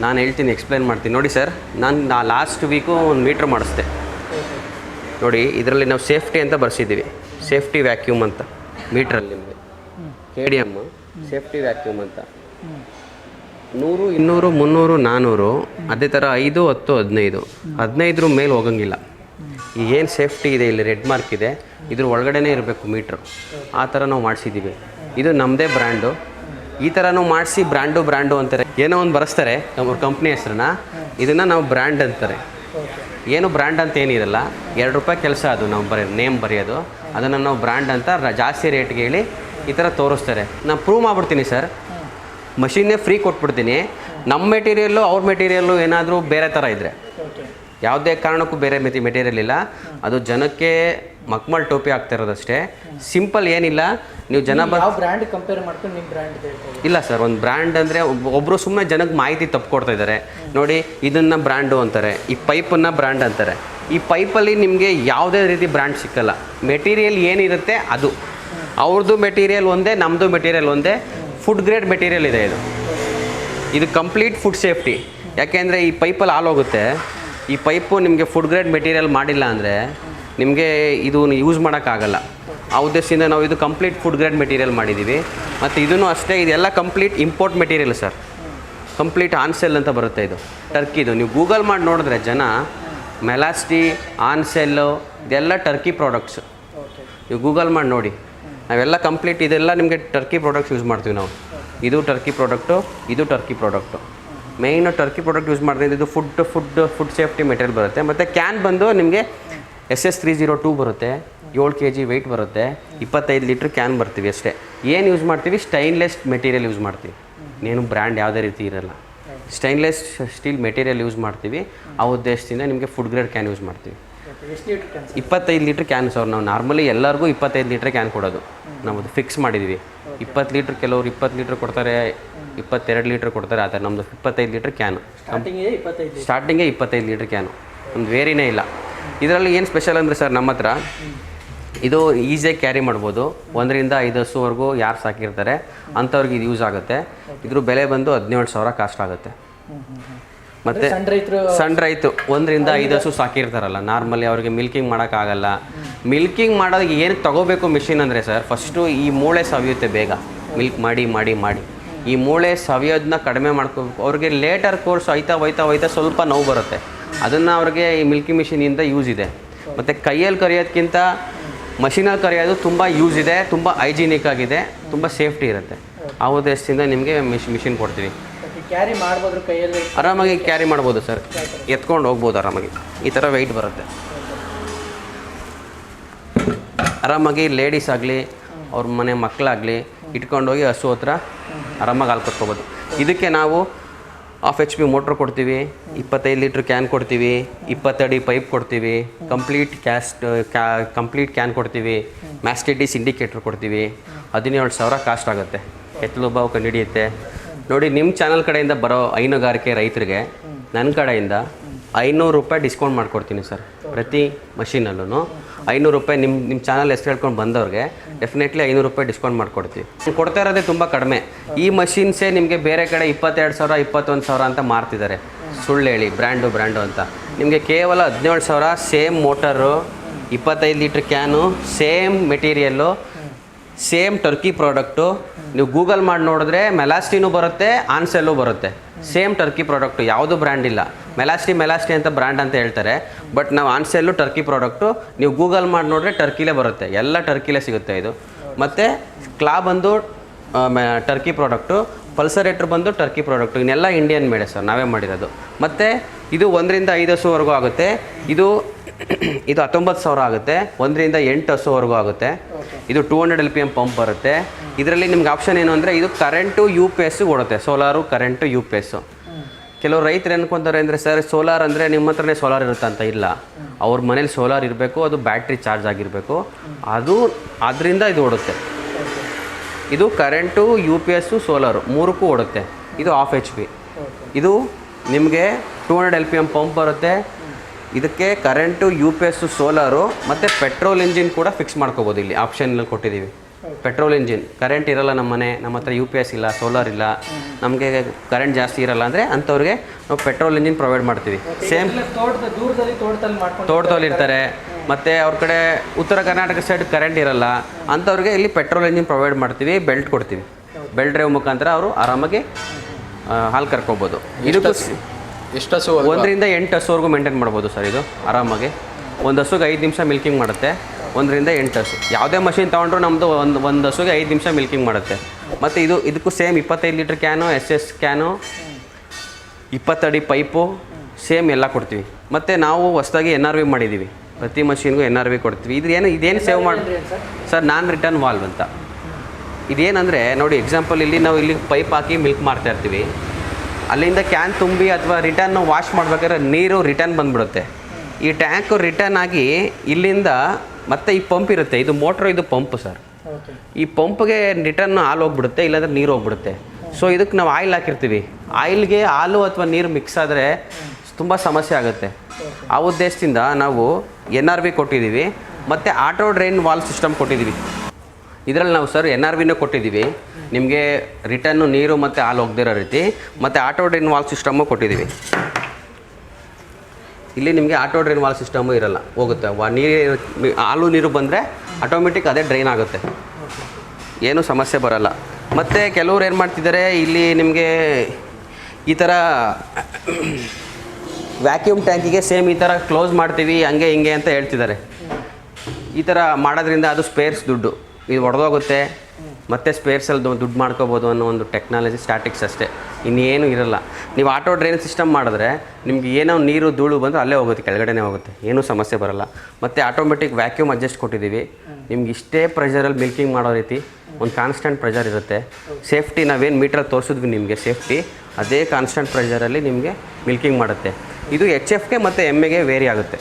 Speaker 1: ನಾನು ಹೇಳ್ತೀನಿ, ಎಕ್ಸ್ಪ್ಲೈನ್ ಮಾಡ್ತೀನಿ. ನೋಡಿ ಸರ್, ನಾನು ನಾ ಲಾಸ್ಟ್ ವೀಕು ಒಂದು ಮೀಟ್ರ್ ಮಾಡಿಸ್ದೆ. ನೋಡಿ, ಇದರಲ್ಲಿ ನಾವು ಸೇಫ್ಟಿ ಅಂತ ಬರ್ಸಿದ್ದೀವಿ. ಸೇಫ್ಟಿ ವ್ಯಾಕ್ಯೂಮ್ ಅಂತ, ಮೀಟ್ರಲ್ಲಿ ನಿಮಗೆ. K D M safety vacuum ಅಂತ. ನೂರು, ಇನ್ನೂರು, ಮುನ್ನೂರು ನಾನ್ನೂರು ಅದೇ ಥರ ಐದು, ಹತ್ತು, ಹದಿನೈದು. ಹದಿನೈದರ ಮೇಲೆ ಹೋಗಂಗಿಲ್ಲ. ಏನು ಸೇಫ್ಟಿ ಇದೆ ಇಲ್ಲಿ? ರೆಡ್ ಮಾರ್ಕ್ ಇದೆ. ಇದ್ರ ಒಳಗಡೆನೇ ಇರಬೇಕು ಮೀಟ್ರು. ಆ ಥರ ನಾವು ಮಾಡಿಸಿದ್ದೀವಿ ಇದು ನಮ್ಮದೇ ಬ್ರ್ಯಾಂಡು. ಈ ಥರನೂ ಮಾಡಿಸಿ ಬ್ರ್ಯಾಂಡು ಬ್ರ್ಯಾಂಡು ಅಂತಾರೆ. ಏನೋ ಒಂದು ಬರೆಸ್ತಾರೆ. ನಮ್ಮ ಕಂಪ್ನಿ ಹೆಸ್ರನ್ನ. ಇದನ್ನು ನಾವು ಬ್ರ್ಯಾಂಡ್ ಅಂತಾರೆ. ಏನು ಬ್ರ್ಯಾಂಡ್ ಅಂತ ಏನಿರಲ್ಲ. ಎರಡು ರೂಪಾಯಿ ಕೆಲಸ ಅದು ನಾವು ಬರೀ ನೇಮ್ ಬರೆಯೋದು. ಅದನ್ನು ನಾವು ಬ್ರ್ಯಾಂಡ್ ಅಂತ ಜಾಸ್ತಿ ರೇಟ್ಗೆ ಹೇಳಿ ಈ ಥರ ತೋರಿಸ್ತಾರೆ. ನಾನು ಪ್ರೂವ್ ಮಾಡ್ಬಿಡ್ತೀನಿ ಸರ್. ಮಷೀನ್ನೇ ಫ್ರೀ ಕೊಟ್ಬಿಡ್ತೀನಿ. ನಮ್ಮ ಮೆಟೀರಿಯಲ್ಲು ಅವ್ರ ಮೆಟೀರಿಯಲ್ಲು ಏನಾದರೂ ಬೇರೆ ಥರ ಇದ್ದರೆ ಯಾವುದೇ ಕಾರಣಕ್ಕೂ ಬೇರೆ ಮೆತಿ ಮೆಟೀರಿಯಲ್ ಇಲ್ಲ. ಅದು ಜನಕ್ಕೆ ಮಕ್ಮಲ್ ಟೋಪಿ ಆಗ್ತಾ ಇರೋದಷ್ಟೇ ಸಿಂಪಲ್ ಏನಿಲ್ಲ. ನೀವು ಜನ
Speaker 3: ಬ್ರ್ಯಾಂಡ್ ಕಂಪೇರ್ ಮಾಡ್ಕೊಂಡು ನಿಮ್ಮ ಬ್ರ್ಯಾಂಡ್
Speaker 1: ಇಲ್ಲ ಸರ್ ಒಂದು ಬ್ರ್ಯಾಂಡ್ ಅಂದರೆ ಒಬ್ಬರು ಸುಮ್ಮನೆ ಜನಕ್ಕೆ ಮಾಹಿತಿ ತಪ್ಪು ಕೊಡ್ತಾ ಇದ್ದಾರೆ ನೋಡಿ ಇದನ್ನು ಬ್ರ್ಯಾಂಡು ಅಂತಾರೆ ಈ ಪೈಪನ್ನು ಬ್ರ್ಯಾಂಡ್ ಅಂತಾರೆ. ಈ ಪೈಪಲ್ಲಿ ನಿಮಗೆ ಯಾವುದೇ ರೀತಿ ಬ್ರ್ಯಾಂಡ್ ಸಿಕ್ಕಲ್ಲ. ಮೆಟೀರಿಯಲ್ ಏನಿರುತ್ತೆ ಅದು. ಅವ್ರದ್ದು ಮೆಟೀರಿಯಲ್ ಒಂದೇ ನಮ್ಮದು ಮೆಟೀರಿಯಲ್ ಒಂದೇ. ಫುಡ್ ಗ್ರೇಡ್ ಮೆಟೀರಿಯಲ್ ಇದೆ ಇದು. ಇದು ಕಂಪ್ಲೀಟ್ ಫುಡ್ ಸೇಫ್ಟಿ. ಯಾಕೆಂದರೆ ಈ ಪೈಪಲ್ಲಿ ಹಾಳೋಗುತ್ತೆ ಈ ಪೈಪು ನಿಮಗೆ ಫುಡ್ ಗ್ರೇಡ್ ಮೆಟೀರಿಯಲ್ ಮಾಡಿಲ್ಲ ಅಂದರೆ ನಿಮಗೆ ಇದು ಯೂಸ್ ಮಾಡೋಕ್ಕಾಗಲ್ಲ. ಆ ಉದ್ದೇಶದಿಂದ ನಾವು ಇದು ಕಂಪ್ಲೀಟ್ ಫುಡ್ ಗ್ರೇಡ್ ಮೆಟೀರಿಯಲ್ ಮಾಡಿದ್ದೀವಿ. ಮತ್ತು ಇದನ್ನು ಅಷ್ಟೇ ಇದೆಲ್ಲ complete import material sir. Complete ಆನ್ಸೆಲ್ ಅಂತ ಬರುತ್ತೆ ಇದು. ಟರ್ಕಿದು ನೀವು ಗೂಗಲ್ ಮಾಡಿ ನೋಡಿದ್ರೆ ಜನ ಮೆಲಾಸ್ಟಿ ಆನ್ಸೆಲ್ಲು ಇದೆಲ್ಲ ಟರ್ಕಿ ಪ್ರಾಡಕ್ಟ್ಸ್. ನೀವು ಗೂಗಲ್ ಮಾಡಿ ನೋಡಿ. ನಾವೆಲ್ಲ ಕಂಪ್ಲೀಟ್ ಇದೆಲ್ಲ ನಿಮಗೆ ಟರ್ಕಿ ಪ್ರಾಡಕ್ಟ್ಸ್ ಯೂಸ್ ಮಾಡ್ತೀವಿ ನಾವು. ಇದು ಟರ್ಕಿ ಪ್ರಾಡಕ್ಟು ಇದು Turkey product. Main Turkey product use ಮಾಡ್ತೀನಿ ಇದು food food food safety material ಬರುತ್ತೆ. ಮತ್ತು ಕ್ಯಾನ್ ಬಂದು ನಿಮಗೆ S S three zero two ಬರುತ್ತೆ ಏಳು ಕೆ ಜಿ ವೆಯ್ಟ್ ಬರುತ್ತೆ ಇಪ್ಪತ್ತೈದು ಲೀಟ್ರ್ ಕ್ಯಾನ್ ಬರ್ತೀವಿ ಅಷ್ಟೇ. ಏನು ಯೂಸ್ ಮಾಡ್ತೀವಿ? ಸ್ಟೈನ್ಲೆಸ್ ಮೆಟೀರಿಯಲ್ ಯೂಸ್ ಮಾಡ್ತೀವಿ. ಏನು ಬ್ರ್ಯಾಂಡ್ ಯಾವುದೇ ರೀತಿ ಇರಲ್ಲ. ಸ್ಟೈನ್ಲೆಸ್ ಸ್ಟೀಲ್ ಮೆಟೀರಿಯಲ್ ಯೂಸ್ ಮಾಡ್ತೀವಿ. ಆ ಉದ್ದೇಶದಿಂದ ನಿಮಗೆ ಫುಡ್ ಗ್ರೇಡ್ ಕ್ಯಾನ್ ಯೂಸ್ ಮಾಡ್ತೀವಿ. ಇಪ್ಪತ್ತೈದು ಲೀಟ್ರ್ ಕ್ಯಾನ್ ಸರ್ ನಾವು. ನಾರ್ಮಲಿ ಎಲ್ಲರಿಗೂ ಇಪ್ಪತ್ತೈದು ಲೀಟ್ರ್ ಕ್ಯಾನ್ ಕೊಡೋದು. ನಾವು ಅದು ಫಿಕ್ಸ್ ಮಾಡಿದ್ದೀವಿ ಇಪ್ಪತ್ತು ಲೀಟ್ರ್ ಕೆಲವರು ಇಪ್ಪತ್ತು ಲೀಟ್ರ್ ಕೊಡ್ತಾರೆ ಇಪ್ಪತ್ತೆರಡು ಲೀಟ್ರ್ ಕೊಡ್ತಾರೆ ಆ ಥರ ನಮ್ಮದು ಇಪ್ಪತ್ತೈದು ಲೀಟ್ರ್ ಕ್ಯಾನು
Speaker 3: ಸ್ಟಾರ್ಟಿಂಗೇ ಇಪ್ಪತ್ತೈದು ಲೀಟ್ರ್
Speaker 1: ಕ್ಯಾನು ಒಂದು ವೇರಿನೇ ಇಲ್ಲ. ಇದರಲ್ಲಿ ಏನು ಸ್ಪೆಷಲ್ ಅಂದರೆ ಸರ್ ನಮ್ಮ ಹತ್ರ ಇದು ಈಸಿಯಾಗಿ ಕ್ಯಾರಿ ಮಾಡ್ಬೋದು. ಒಂದರಿಂದ ಐದು ಹಸುವರೆಗೂ ಯಾರು ಸಾಕಿರ್ತಾರೆ ಅಂಥವ್ರಿಗೆ ಇದು ಯೂಸ್ ಆಗುತ್ತೆ. ಇದ್ರ ಬೆಲೆ ಬಂದು ಹದಿನೇಳು ಸಾವಿರ ಕಾಸ್ಟ್ ಆಗುತ್ತೆ. ಮತ್ತು
Speaker 3: ಸಣ್ಣ ರೈತರು
Speaker 1: ಒಂದರಿಂದ ಐದು ಹಸು ಸಾಕಿರ್ತಾರಲ್ಲ ನಾರ್ಮಲಿ ಅವ್ರಿಗೆ ಮಿಲ್ಕಿಂಗ್ ಮಾಡೋಕ್ಕಾಗಲ್ಲ. ಮಿಲ್ಕಿಂಗ್ ಮಾಡೋದಕ್ಕೆ ಏನು ತಗೋಬೇಕು ಮಿಷಿನ್ ಅಂದರೆ ಸರ್ ಫಸ್ಟು ಈ ಮೂಳೆ ಸವಿಯುತ್ತೆ ಬೇಗ. ಮಿಲ್ಕ್ ಮಾಡಿ ಮಾಡಿ ಮಾಡಿ. ಈ ಮೂಳೆ ಸವಿಯೋದನ್ನ ಕಡಿಮೆ ಮಾಡ್ಕೋಬೇಕು ಅವ್ರಿಗೆ ಲೇಟರ್ ಕೋರ್ಸ್ ಹೋಯ್ತಾ ಹೋಯ್ತಾ ಹೋಯ್ತಾ ಸ್ವಲ್ಪ ನೋವು ಬರುತ್ತೆ. ಅದನ್ನು ಅವ್ರಿಗೆ ಈ ಮಿಲ್ಕಿಂಗ್ ಮಿಷಿನಿಂದ ಯೂಸ್ ಇದೆ. ಮತ್ತು ಕೈಯಲ್ಲಿ ಕರೆಯೋದಕ್ಕಿಂತ ಮಷಿನಲ್ಲಿ ಕರಿಯೋದು ತುಂಬ ಯೂಸ್ ಇದೆ ತುಂಬ ಹೈಜಿನಿಕ್ ಆಗಿದೆ ತುಂಬ ಸೇಫ್ಟಿ ಇರುತ್ತೆ. ಆ ಉದ್ದೇಶದಿಂದ ನಿಮಗೆ ಮಿಷ್ ಮಿಷಿನ್ ಕೊಡ್ತೀವಿ.
Speaker 3: ಕ್ಯಾರಿ ಮಾಡ್ಬೋದು ಕೈಯಲ್ಲಿ?
Speaker 1: ಆರಾಮಾಗಿ ಕ್ಯಾರಿ ಮಾಡ್ಬೋದು ಸರ್. ಎತ್ಕೊಂಡು ಹೋಗ್ಬೋದು ಆರಾಮಾಗಿ. ಈ ಥರ ವೆಯ್ಟ್ ಬರುತ್ತೆ. ಆರಾಮಾಗಿ ಲೇಡೀಸ್ ಆಗಲಿ ಅವ್ರ ಮನೆ ಮಕ್ಕಳಾಗಲಿ ಇಟ್ಕೊಂಡೋಗಿ ಹಸು ಹತ್ರ ಆರಾಮಾಗಿ ಹಾಲು ಕಟ್ಕೋಬೋದು. ಇದಕ್ಕೆ ನಾವು ಆಫ್ ಎಚ್ ಪಿ ಮೋಟ್ರ್ ಕೊಡ್ತೀವಿ ಇಪ್ಪತ್ತೈದು ಲೀಟ್ರ್ ಕ್ಯಾನ್ ಕೊಡ್ತೀವಿ ಇಪ್ಪತ್ತಡಿ ಪೈಪ್ ಕೊಡ್ತೀವಿ ಕಂಪ್ಲೀಟ್ ಕ್ಯಾಸ್ಟ್ ಕ್ಯಾ ಕಂಪ್ಲೀಟ್ ಕ್ಯಾನ್ ಕೊಡ್ತೀವಿ ಮ್ಯಾಸ್ಟಿಟಿಸ್ ಇಂಡಿಕೇಟ್ರ್ ಕೊಡ್ತೀವಿ ಹದಿನೇಳು ಸಾವಿರ ಕಾಸ್ಟ್ ಆಗುತ್ತೆ. ಎತ್ತಲು ಬಾವು ಕಂಡುಹಿಡಿಯುತ್ತೆ ನೋಡಿ ನಿಮ್ಮ ಚಾನಲ್ ಕಡೆಯಿಂದ ಬರೋ ಹೈನುಗಾರಿಕೆ ರೈತರಿಗೆ ನನ್ನ ಕಡೆಯಿಂದ ಐನೂರು ರೂಪಾಯಿ ಡಿಸ್ಕೌಂಟ್ ಮಾಡ್ಕೊಡ್ತೀನಿ ಸರ್, ಪ್ರತಿ ಮಷೀನಲ್ಲೂ ಐನೂರು ರೂಪಾಯಿ ನಿಮ್ಮ ನಿಮ್ಮ ಚಾನಲ್ ಹೆಸರು ಹೇಳ್ಕೊಂಡು ಬಂದವ್ರಿಗೆ ಡೆಫಿನೆಟ್ಲಿ ಐನೂರು ರೂಪಾಯಿ ಡಿಸ್ಕೌಂಟ್ ಮಾಡ್ಕೊಡ್ತೀವಿ. ಕೊಡ್ತಾ ಇರೋದೇ ತುಂಬ ಕಡಿಮೆ. ಈ ಮಷೀನ್ಸೇ ನಿಮಗೆ ಬೇರೆ ಕಡೆ ಇಪ್ಪತ್ತೆರಡು ಸಾವಿರ, ಇಪ್ಪತ್ತೊಂದು ಸಾವಿರ ಅಂತ ಮಾರ್ತಿದ್ದಾರೆ. ಸುಳ್ಳು ಹೇಳಿ ಬ್ರ್ಯಾಂಡು ಬ್ರ್ಯಾಂಡು ಅಂತ. ನಿಮಗೆ ಕೇವಲ ಹದಿನೇಳು ಸಾವಿರ ಸೇಮ್ ಮೋಟರು ಇಪ್ಪತ್ತೈದು litre can same material same Turkey product ನೀವು ಗೂಗಲ್ ಮಾಡಿ ನೋಡಿದ್ರೆ ಮೆಲಾಸ್ಟಿನೂ ಬರುತ್ತೆ ಆನ್ಸೆಲ್ಲು ಬರುತ್ತೆ. ಸೇಮ್ ಟರ್ಕಿ ಪ್ರಾಡಕ್ಟು ಯಾವುದು ಬ್ರ್ಯಾಂಡ್ ಇಲ್ಲ. ಮೆಲಾಸ್ಟಿ ಮೆಲಾಸ್ಟಿ ಅಂತ ಬ್ರ್ಯಾಂಡ್ ಅಂತ ಹೇಳ್ತಾರೆ. ಬಟ್ ನಾವು ಆನ್ಸೆಲ್ಲು ಟರ್ಕಿ ಪ್ರಾಡಕ್ಟು ನೀವು ಗೂಗಲ್ ಮಾಡಿ ನೋಡಿದ್ರೆ ಟರ್ಕಿಲೇ ಬರುತ್ತೆ. ಎಲ್ಲ ಟರ್ಕಿಲೇ ಸಿಗುತ್ತೆ ಇದು. ಮತ್ತು ಕ್ಲಾ ಬಂದು ಟರ್ಕಿ ಪ್ರಾಡಕ್ಟು ಪಲ್ಸರೇಟ್ರ್ ಬಂದು ಟರ್ಕಿ ಪ್ರಾಡಕ್ಟು ಇನ್ನೆಲ್ಲ ಇಂಡಿಯನ್ ಮೇಡೆ ಸರ್, ನಾವೇ ಮಾಡಿರೋದು. ಮತ್ತು ಇದು ಒಂದರಿಂದ ಐದು ಹಸುವರೆಗೂ ಆಗುತ್ತೆ. ಇದು ಇದು ಹತ್ತೊಂಬತ್ತು ಸಾವಿರ ಆಗುತ್ತೆ. ಒಂದರಿಂದ ಎಂಟು ಹಸುವರೆಗೂ ಆಗುತ್ತೆ. ಇದು two hundred L P M pump ಬರುತ್ತೆ. ಇದರಲ್ಲಿ ನಿಮ್ಗೆ ಆಪ್ಷನ್ ಏನು ಅಂದರೆ ಇದು ಕರೆಂಟು ಯು ಪಿ ಎಸ್ ಓಡುತ್ತೆ solar current U P S ಕೆಲವು ರೈತರು ಏನ್ಕೊಂತಾರೆ ಅಂದರೆ ಸರ್ ಸೋಲಾರ್ ಅಂದರೆ ನಿಮ್ಮ ಹತ್ರನೇ ಸೋಲಾರ್ ಇರುತ್ತೆ ಅಂತ ಇಲ್ಲ. ಅವ್ರ ಮನೇಲಿ ಸೋಲಾರ್ ಇರಬೇಕು ಅದು ಬ್ಯಾಟ್ರಿ ಚಾರ್ಜ್ ಆಗಿರಬೇಕು. ಅದು ಅದರಿಂದ ಇದು ಓಡುತ್ತೆ. ಇದು current U P S solar ಮೂರಕ್ಕೂ ಓಡುತ್ತೆ. ಇದು ಆಫ್ ಎಚ್ ಪಿ ಇದು ನಿಮಗೆ two hundred L P M pump ಬರುತ್ತೆ. ಇದಕ್ಕೆ current U P S solar ಮತ್ತು ಪೆಟ್ರೋಲ್ ಇಂಜಿನ್ ಕೂಡ ಫಿಕ್ಸ್ ಮಾಡ್ಕೋಬೋದು ಇಲ್ಲಿ. ಆಪ್ಷನಲ್ಲಿ ಕೊಟ್ಟಿದ್ದೀವಿ. Petrol engine. ಕರೆಂಟ್ ಇರಲ್ಲ ನಮ್ಮ ಮನೆ ನಮ್ಮ ಹತ್ರ ಯು ಪಿ ಎಸ್ ಇಲ್ಲ ಸೋಲಾರ್ ಇಲ್ಲ. ನಮಗೆ ಕರೆಂಟ್ ಜಾಸ್ತಿ ಇರಲ್ಲ ಅಂದರೆ ಅಂಥವ್ರಿಗೆ ನಾವು ಪೆಟ್ರೋಲ್ ಇಂಜಿನ್ ಪ್ರೊವೈಡ್ ಮಾಡ್ತೀವಿ. ಸೇಮ್
Speaker 3: ತೋಟದಲ್ಲಿ
Speaker 1: ಇರ್ತಾರೆ. ಮತ್ತು ಅವ್ರ ಕಡೆ ಉತ್ತರ ಕರ್ನಾಟಕ ಸೈಡ್ ಕರೆಂಟ್ ಇರಲ್ಲ. ಅಂಥವ್ರಿಗೆ ಇಲ್ಲಿ ಪೆಟ್ರೋಲ್ ಇಂಜಿನ್ ಪ್ರೊವೈಡ್ ಮಾಡ್ತೀವಿ ಬೆಲ್ಟ್ ಕೊಡ್ತೀವಿ. ಬೆಲ್ಟ್ ಡ್ರೈವ್ ಮುಖಾಂತರ ಅವರು ಆರಾಮಾಗಿ ಹಾಲು ಕರ್ಕೊಬೋದು. ಇದಕ್ಕೂ
Speaker 2: ಎಷ್ಟು ಹಸು?
Speaker 1: ಒಂದರಿಂದ ಎಂಟು ಹಸುವರೆಗೂ ಮೇಂಟೈನ್ ಮಾಡ್ಬೋದು ಸರ್ ಇದು ಆರಾಮಾಗಿ. ಒಂದು ಹಸುಗೆ ಐದು ನಿಮಿಷ ಮಿಲ್ಕಿಂಗ್ ಮಾಡುತ್ತೆ. ಒಂದರಿಂದ ಎಂಟು ಹಸು. ಯಾವುದೇ ಮಷಿನ್ ತೊಗೊಂಡ್ರು ನಮ್ಮದು ಒಂದು ಒಂದು ಹಸುಗೆ ಐದು ನಿಮಿಷ ಮಿಲ್ಕಿಂಗ್ ಮಾಡುತ್ತೆ. ಮತ್ತು ಇದು ಇದಕ್ಕೂ ಸೇಮ್ ಇಪ್ಪತ್ತೈದು litre can S S can ಇಪ್ಪತ್ತಡಿ pipe same ಎಲ್ಲ ಕೊಡ್ತೀವಿ. ಮತ್ತು ನಾವು ಹೊಸದಾಗಿ ಎನ್ ಆರ್ ವಿ ಮಾಡಿದ್ದೀವಿ ಪ್ರತಿ ಮಷಿನ್ಗೂ ಎನ್ ಆರ್ ವಿ ಕೊಡ್ತೀವಿ. ಇದು ಏನು ಇದೇನು ಸೇವ್ ಮಾಡಿ
Speaker 3: sir?
Speaker 1: Sir non return valve ಅಂತ. ಇದೇನಂದರೆ ನೋಡಿ ಎಕ್ಸಾಂಪಲ್ ಇಲ್ಲಿ ನಾವು ಇಲ್ಲಿ ಪೈಪ್ ಹಾಕಿ ಮಿಲ್ಕ್ ಮಾಡ್ತಾ ಇರ್ತೀವಿ. ಅಲ್ಲಿಂದ ಕ್ಯಾನ್ ತುಂಬಿ ಅಥವಾ ರಿಟರ್ನ್ ವಾಶ್ ಮಾಡ್ಬೇಕಾದ್ರೆ ನೀರು ರಿಟರ್ನ್ ಬಂದ್ಬಿಡುತ್ತೆ. ಈ ಟ್ಯಾಂಕು ರಿಟರ್ನ್ ಆಗಿ ಇಲ್ಲಿಂದ ಮತ್ತೆ ಈ ಪಂಪ್ ಇರುತ್ತೆ. ಇದು ಮೋಟ್ರ್ ಇದು ಪಂಪ್ ಸರ್. ಈ ಪಂಪ್ಗೆ ರಿಟರ್ನ್ ಹಾಲು ಹೋಗ್ಬಿಡುತ್ತೆ ಇಲ್ಲಾಂದ್ರೆ ನೀರು ಹೋಗ್ಬಿಡುತ್ತೆ. ಸೊ ಇದಕ್ಕೆ ನಾವು ಆಯಿಲ್ ಹಾಕಿರ್ತೀವಿ. ಆಯಿಲ್ಗೆ ಹಾಲು ಅಥವಾ ನೀರು ಮಿಕ್ಸ್ ಆದರೆ ತುಂಬ ಸಮಸ್ಯೆ ಆಗುತ್ತೆ. ಆ ಉದ್ದೇಶದಿಂದ ನಾವು ಎನ್ ಆರ್ ಬಿ ಕೊಟ್ಟಿದ್ದೀವಿ. ಮತ್ತು ಆಟೋ ಡ್ರೈನ್ ವಾಲ್ ಸಿಸ್ಟಮ್ ಕೊಟ್ಟಿದ್ದೀವಿ. ಇದರಲ್ಲಿ ನಾವು ಸರ್ ಎನ್ ಆರ್ ವಿನೂ ಕೊಟ್ಟಿದ್ದೀವಿ. ನಿಮಗೆ ರಿಟರ್ನು ನೀರು ಮತ್ತು ಹಾಲು ಹೋಗ್ದಿರೋ ರೀತಿ, ಮತ್ತು ಆಟೋ ಡ್ರೈನ್ ವಾಲ್ ಸಿಸ್ಟಮು ಕೊಟ್ಟಿದ್ದೀವಿ. ಇಲ್ಲಿ ನಿಮಗೆ ಆಟೋ ಡ್ರೈನ್ ವಾಲ್ ಸಿಸ್ಟಮು ಇರಲ್ಲ, ಹೋಗುತ್ತೆ. ವಾ ನೀರು, ಹಾಲು ನೀರು ಬಂದರೆ ಆಟೋಮೆಟಿಕ್ ಅದೇ ಡ್ರೈನ್ ಆಗುತ್ತೆ. ಏನೂ ಸಮಸ್ಯೆ ಬರಲ್ಲ. ಮತ್ತು ಕೆಲವ್ರು ಏನು ಮಾಡ್ತಿದ್ದಾರೆ, ಇಲ್ಲಿ ನಿಮಗೆ ಈ ಥರ ವ್ಯಾಕ್ಯೂಮ್ ಟ್ಯಾಂಕಿಗೆ ಸೇಮ್ ಈ ಥರ ಕ್ಲೋಸ್ ಮಾಡ್ತೀವಿ, ಹಂಗೆ ಹಿಂಗೆ ಅಂತ ಹೇಳ್ತಿದ್ದಾರೆ. ಈ ಥರ ಮಾಡೋದ್ರಿಂದ ಅದು ಸ್ಪೇರ್ಸ್ ದುಡ್ಡು. ಇದು ಒಡೆದೋಗುತ್ತೆ. ಮತ್ತೆ ಸ್ಪೇರ್ಸಲ್ಲಿ ದುಡ್ಡು ಮಾಡ್ಕೋಬೋದು ಅನ್ನೋ ಒಂದು ಟೆಕ್ನಾಲಜಿ ಸ್ಟ್ಯಾಟಿಕ್ಸ್ ಅಷ್ಟೇ. ಇನ್ನೇನು ಇರಲ್ಲ. ನೀವು ಆಟೋ ಡ್ರೈನ್ ಸಿಸ್ಟಮ್ ಮಾಡಿದ್ರೆ ನಿಮ್ಗೆ ಏನೋ ನೀರು ಧೂಳು ಬಂದರೆ ಅಲ್ಲೇ ಹೋಗುತ್ತೆ, ಕೆಳಗಡೆನೇ ಹೋಗುತ್ತೆ. ಏನೂ ಸಮಸ್ಯೆ ಬರಲ್ಲ. ಮತ್ತು ಆಟೋಮೆಟಿಕ್ ವ್ಯಾಕ್ಯೂಮ್ ಅಡ್ಜಸ್ಟ್ ಕೊಟ್ಟಿದ್ದೀವಿ. ನಿಮ್ಗೆ ಇಷ್ಟೇ ಪ್ರೆಷರಲ್ಲಿ ಮಿಲ್ಕಿಂಗ್ ಮಾಡೋ ರೀತಿ ಒಂದು ಕಾನ್ಸ್ಟೆಂಟ್ ಪ್ರೆಷರ್ ಇರುತ್ತೆ. ಸೇಫ್ಟಿ ನಾವೇನು ಮೀಟ್ರಲ್ಲಿ ತೋರಿಸಿದ್ವಿ ನಿಮಗೆ ಸೇಫ್ಟಿ ಅದೇ ಕಾನ್ಸ್ಟೆಂಟ್ ಪ್ರೆಷರಲ್ಲಿ ನಿಮಗೆ ಮಿಲ್ಕಿಂಗ್ ಮಾಡುತ್ತೆ. ಇದು ಎಚ್ ಎಫ್ಗೆ ಮತ್ತು ಎಮ್ಮೆಗೆ ವೇರಿ ಆಗುತ್ತೆ.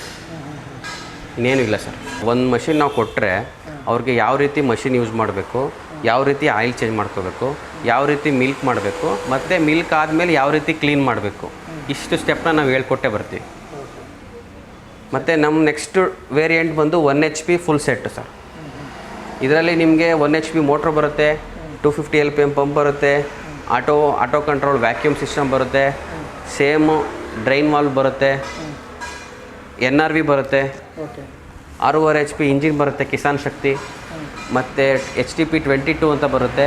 Speaker 1: ಇನ್ನೇನು ಇಲ್ಲ ಸರ್. ಒಂದು ಮಷಿನ್ ನಾವು ಕೊಟ್ಟರೆ ಅವ್ರಿಗೆ ಯಾವ ರೀತಿ ಮಷಿನ್ ಯೂಸ್ ಮಾಡಬೇಕು, ಯಾವ ರೀತಿ ಆಯಿಲ್ ಚೇಂಜ್ ಮಾಡ್ಕೋಬೇಕು, ಯಾವ ರೀತಿ ಮಿಲ್ಕ್ ಮಾಡಬೇಕು, ಮತ್ತು ಮಿಲ್ಕ್ ಆದಮೇಲೆ ಯಾವ ರೀತಿ ಕ್ಲೀನ್ ಮಾಡಬೇಕು. ಇಷ್ಟು ಸ್ಟೆಪ್ನ ನಾವು ಹೇಳ್ಕೊಟ್ಟೆ ಬರ್ತೀವಿ. ಮತ್ತು ನಮ್ಮ ನೆಕ್ಸ್ಟ್ ವೇರಿಯಂಟ್ ಬಂದು one H P full set sir ಇದರಲ್ಲಿ ನಿಮಗೆ ಒನ್ ಎಚ್ ಪಿ ಮೋಟ್ರ್ ಬರುತ್ತೆ two fifty L P M pump ಬರುತ್ತೆ auto auto control vacuum system ಬರುತ್ತೆ ಸೇಮು ಡ್ರೈನ್ ವಾಲ್ ಬರುತ್ತೆ ಎನ್ ಆರ್ ವಿ ಬರುತ್ತೆ. ಆರೂವರೆ ಎಚ್ ಪಿ ಇಂಜಿನ್ ಬರುತ್ತೆ ಕಿಸಾನ್ ಶಕ್ತಿ. ಮತ್ತು H T P twenty two ಅಂತ ಬರುತ್ತೆ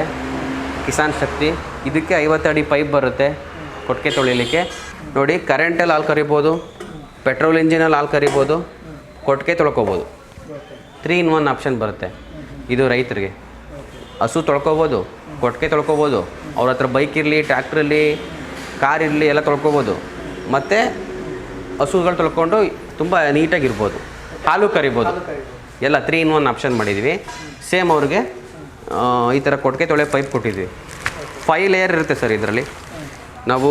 Speaker 1: ಕಿಸಾನ್ ಶಕ್ತಿ. ಇದಕ್ಕೆ ಐವತ್ತು ಅಡಿ ಪೈಪ್ ಬರುತ್ತೆ ಕೊಟ್ಟಿಗೆ ತೊಳಿಲಿಕ್ಕೆ. ನೋಡಿ ಕರೆಂಟಲ್ಲಿ ಹಾಲು ಕರಿಬೋದು ಪೆಟ್ರೋಲ್ ಇಂಜಿನಲ್ಲಿ ಹಾಲು ಕರಿಬೋದು, ಕೊಟ್ಟಿಗೆ ತೊಳ್ಕೊಬೋದು. ತ್ರೀ ಇನ್ ಒನ್ ಆಪ್ಷನ್ ಬರುತ್ತೆ ಇದು ರೈತರಿಗೆ. ಹಸು ತೊಳ್ಕೊಬೋದು, ಕೊಟ್ಟಿಗೆ ತೊಳ್ಕೊಬೋದು, ಅವ್ರ ಹತ್ರ ಬೈಕ್ ಇರಲಿ ಟ್ರ್ಯಾಕ್ಟ್ರ್ ಇರಲಿ ಕಾರ್ ಇರಲಿ ಎಲ್ಲ ತೊಳ್ಕೊಬೋದು. ಮತ್ತು ಹಸುಗಳು ತೊಳ್ಕೊಂಡು ತುಂಬ ನೀಟಾಗಿರ್ಬೋದು ಹಾಲು ಕರಿಬೋದು. ಎಲ್ಲ ತ್ರೀ ಇನ್ ಒನ್ ಆಪ್ಷನ್ ಮಾಡಿದ್ವಿ. ಸೇಮ್ ಅವ್ರಿಗೆ ಈ ಥರ ಕೊಟ್ಟಿಗೆ ತೊಳೆ ಪೈಪ್ ಕೊಟ್ಟಿದ್ವಿ. ಫೈ ಲೇಯರ್ ಇರುತ್ತೆ ಸರ್ ಇದರಲ್ಲಿ. ನಾವು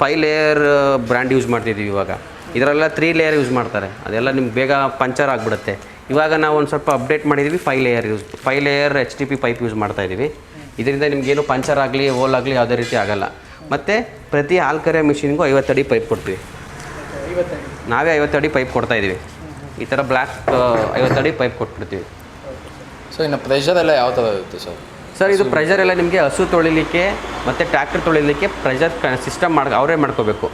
Speaker 1: ಫೈ ಲೇಯರ್ ಬ್ರ್ಯಾಂಡ್ ಯೂಸ್ ಮಾಡ್ತಿದ್ದೀವಿ ಇವಾಗ. ಇದರಲ್ಲ ತ್ರೀ ಲೇಯರ್ ಯೂಸ್ ಮಾಡ್ತಾರೆ. ಅದೆಲ್ಲ ನಿಮ್ಗೆ ಬೇಗ ಪಂಚರ್ ಆಗಿಬಿಡುತ್ತೆ. ಇವಾಗ ನಾವು ಒಂದು ಸ್ವಲ್ಪ ಅಪ್ಡೇಟ್ ಮಾಡಿದ್ದೀವಿ five layer use five layer H T P pipe use ಮಾಡ್ತಾ ಇದ್ದೀವಿ ಇದರಿಂದ ನಿಮಗೇನು ಪಂಚರ್ ಆಗಲಿ ಹೋಲ್ ಆಗಲಿ ಯಾವುದೇ ರೀತಿ ಆಗಲ್ಲ. ಮತ್ತು ಪ್ರತಿ ಹಾಲು ಕರೆಯೋ ಮಿಷಿನ್ಗೂ ಐವತ್ತಡಿ ಪೈಪ್ ಕೊಡ್ತೀವಿ.
Speaker 3: ಐವತ್ತೈದು
Speaker 1: ಐವತ್ತು ಅಡಿ ಪೈಪ್ ಕೊಡ್ತಾ ಇದ್ದೀವಿ. ಈ ಥರ ಬ್ಲ್ಯಾಕ್ ಐವತ್ತಡಿ ಪೈಪ್ ಕೊಟ್ಬಿಡ್ತೀವಿ.
Speaker 2: ಸೊ ಇನ್ನು ಪ್ರೆಷರ್ ಎಲ್ಲ ಯಾವ ಥರ ಇರುತ್ತೆ ಸರ್?
Speaker 1: ಸರ್ ಇದು ಪ್ರೆಷರ್ ಎಲ್ಲ ನಿಮಗೆ ಹಸು ತೊಳಿಲಿಕ್ಕೆ ಮತ್ತು ಟ್ರ್ಯಾಕ್ಟರ್ ತೊಳಿಲಿಕ್ಕೆ ಪ್ರೆಷರ್ ಸಿಸ್ಟಮ್ ಮಾಡಿ ಅವರೇ ಮಾಡ್ಕೋಬೇಕು.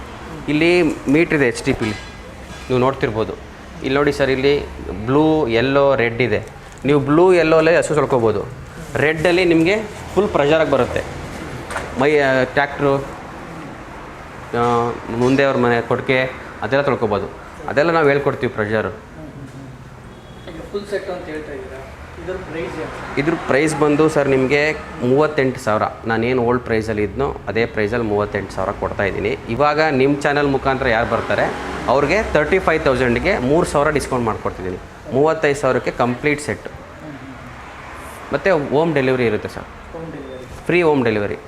Speaker 1: ಇಲ್ಲಿ ಮೀಟ್ರ್ ಇದೆ ಎಚ್ ಡಿ ಪಿಲಿ ನೀವು ನೋಡ್ತಿರ್ಬೋದು. ಇಲ್ಲಿ ನೋಡಿ ಸರ್ ಇಲ್ಲಿ ಬ್ಲೂ ಎಲ್ಲೋ ರೆಡ್ ಇದೆ. ನೀವು ಬ್ಲೂ ಯೆಲ್ಲೋಲ್ಲೇ ಹಸು ತೊಳ್ಕೊಬೋದು. ರೆಡ್ಡಲ್ಲಿ ನಿಮಗೆ ಫುಲ್ ಪ್ರೆಷರಾಗಿ ಬರುತ್ತೆ. ಮೈ ಟ್ರ್ಯಾಕ್ಟ್ರು ಮುಂದೆ ಅವ್ರ ಮನೆ ಕೊಟ್ಟಿಗೆ ಅದೆಲ್ಲ ತೊಳ್ಕೊಬೋದು. ಅದೆಲ್ಲ ನಾವು ಹೇಳ್ಕೊಡ್ತೀವಿ ಪ್ರೆಷರು
Speaker 3: ಈಗ ಫುಲ್ ಸೆಟ್ ಅಂತ ಹೇಳ್ತಾ ಇದ್ದೀರಾ? ಇದ್ರ ಪ್ರೈಸ್ ಏನು?
Speaker 1: ಇದ್ರ ಪ್ರೈಸ್ ಬಂದು ಸರ್ ನಿಮಗೆ ಮೂವತ್ತೆಂಟು ಸಾವಿರ. ನಾನೇನು ಓಲ್ಡ್ ಪ್ರೈಸಲ್ಲಿ ಇದ್ನೋ ಅದೇ ಪ್ರೈಸಲ್ಲಿ ಮೂವತ್ತೆಂಟು ಸಾವಿರ ಕೊಡ್ತಾ ಇದ್ದೀನಿ. ಇವಾಗ ನಿಮ್ಮ ಚಾನಲ್ ಮುಖಾಂತರ ಯಾರು ಬರ್ತಾರೆ ಅವ್ರಿಗೆ ತರ್ಟಿ ಫೈವ್ ತೌಸಂಡ್ಗೆ ಮೂರು ಸಾವಿರ ಡಿಸ್ಕೌಂಟ್ ಮಾಡ್ಕೊಡ್ತಿದ್ದೀನಿ. ಮೂವತ್ತೈದು ಸಾವಿರಕ್ಕೆ ಕಂಪ್ಲೀಟ್ ಸೆಟ್ ಮತ್ತು ಹೋಮ್ ಡೆಲಿವರಿ ಇರುತ್ತೆ sir free home delivery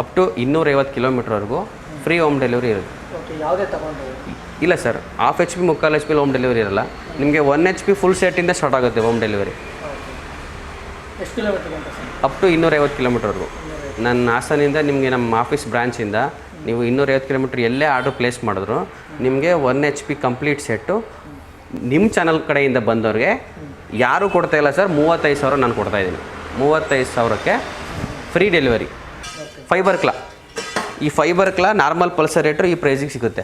Speaker 1: up to ಇನ್ನೂರೈವತ್ತು ಕಿಲೋಮೀಟ್ರ್ವರೆಗೂ ಫ್ರೀ ಹೋಮ್ ಡೆಲಿವರಿ ಇರುತ್ತೆ. ಇಲ್ಲ ಸರ್ ಹಾಫ್ ಎಚ್ ಪಿ ಮುಕ್ಕಾಲು ಎಚ್ ಪಿಲಿ ಹೋಮ್ ಡೆಲಿವರಿ ಇರಲ್ಲ. ನಿಮಗೆ ಒನ್ ಎಚ್ ಪಿ ಫುಲ್ ಸೆಟ್ಟಿಂದ ಸ್ಟಾರ್ಟ್ ಆಗುತ್ತೆ ಹೋಮ್ ಡೆಲಿವರಿ
Speaker 3: ಎಷ್ಟು ಕಿಲೋಮೀಟರ್
Speaker 1: ಅಪ್ ಟು ಇನ್ನೂರೈವತ್ತು ಕಿಲೋಮೀಟರ್ವರೆಗೂ ನನ್ನ ಹಾಸನಿಂದ ನಿಮಗೆ ನಮ್ಮ ಆಫೀಸ್ ಬ್ರಾಂಚಿಂದ ನೀವು ಇನ್ನೂರೈವತ್ತು ಕಿಲೋಮೀಟ್ರ್ ಎಲ್ಲೇ ಆರ್ಡ್ರ್ ಪ್ಲೇಸ್ ಮಾಡಿದ್ರು ನಿಮಗೆ one H P complete set ನಿಮ್ಮ ಚಾನಲ್ ಕಡೆಯಿಂದ ಬಂದವ್ರಿಗೆ ಯಾರೂ ಕೊಡ್ತಾ ಇಲ್ಲ ಸರ್ ಮೂವತ್ತೈದು ಸಾವಿರ ನಾನು ಕೊಡ್ತಾ ಇದ್ದೀನಿ. ಮೂವತ್ತೈದು ಸಾವಿರಕ್ಕೆ ಫ್ರೀ ಡೆಲಿವರಿ ಫೈಬರ್ ಕ್ಲಾ ಈ ಫೈಬರ್ ಕ್ಲಾ ನಾರ್ಮಲ್ ಪಲ್ಸರ್ ರೇಟ್ರು ಈ ಪ್ರೈಸಿಗೆ ಸಿಗುತ್ತೆ.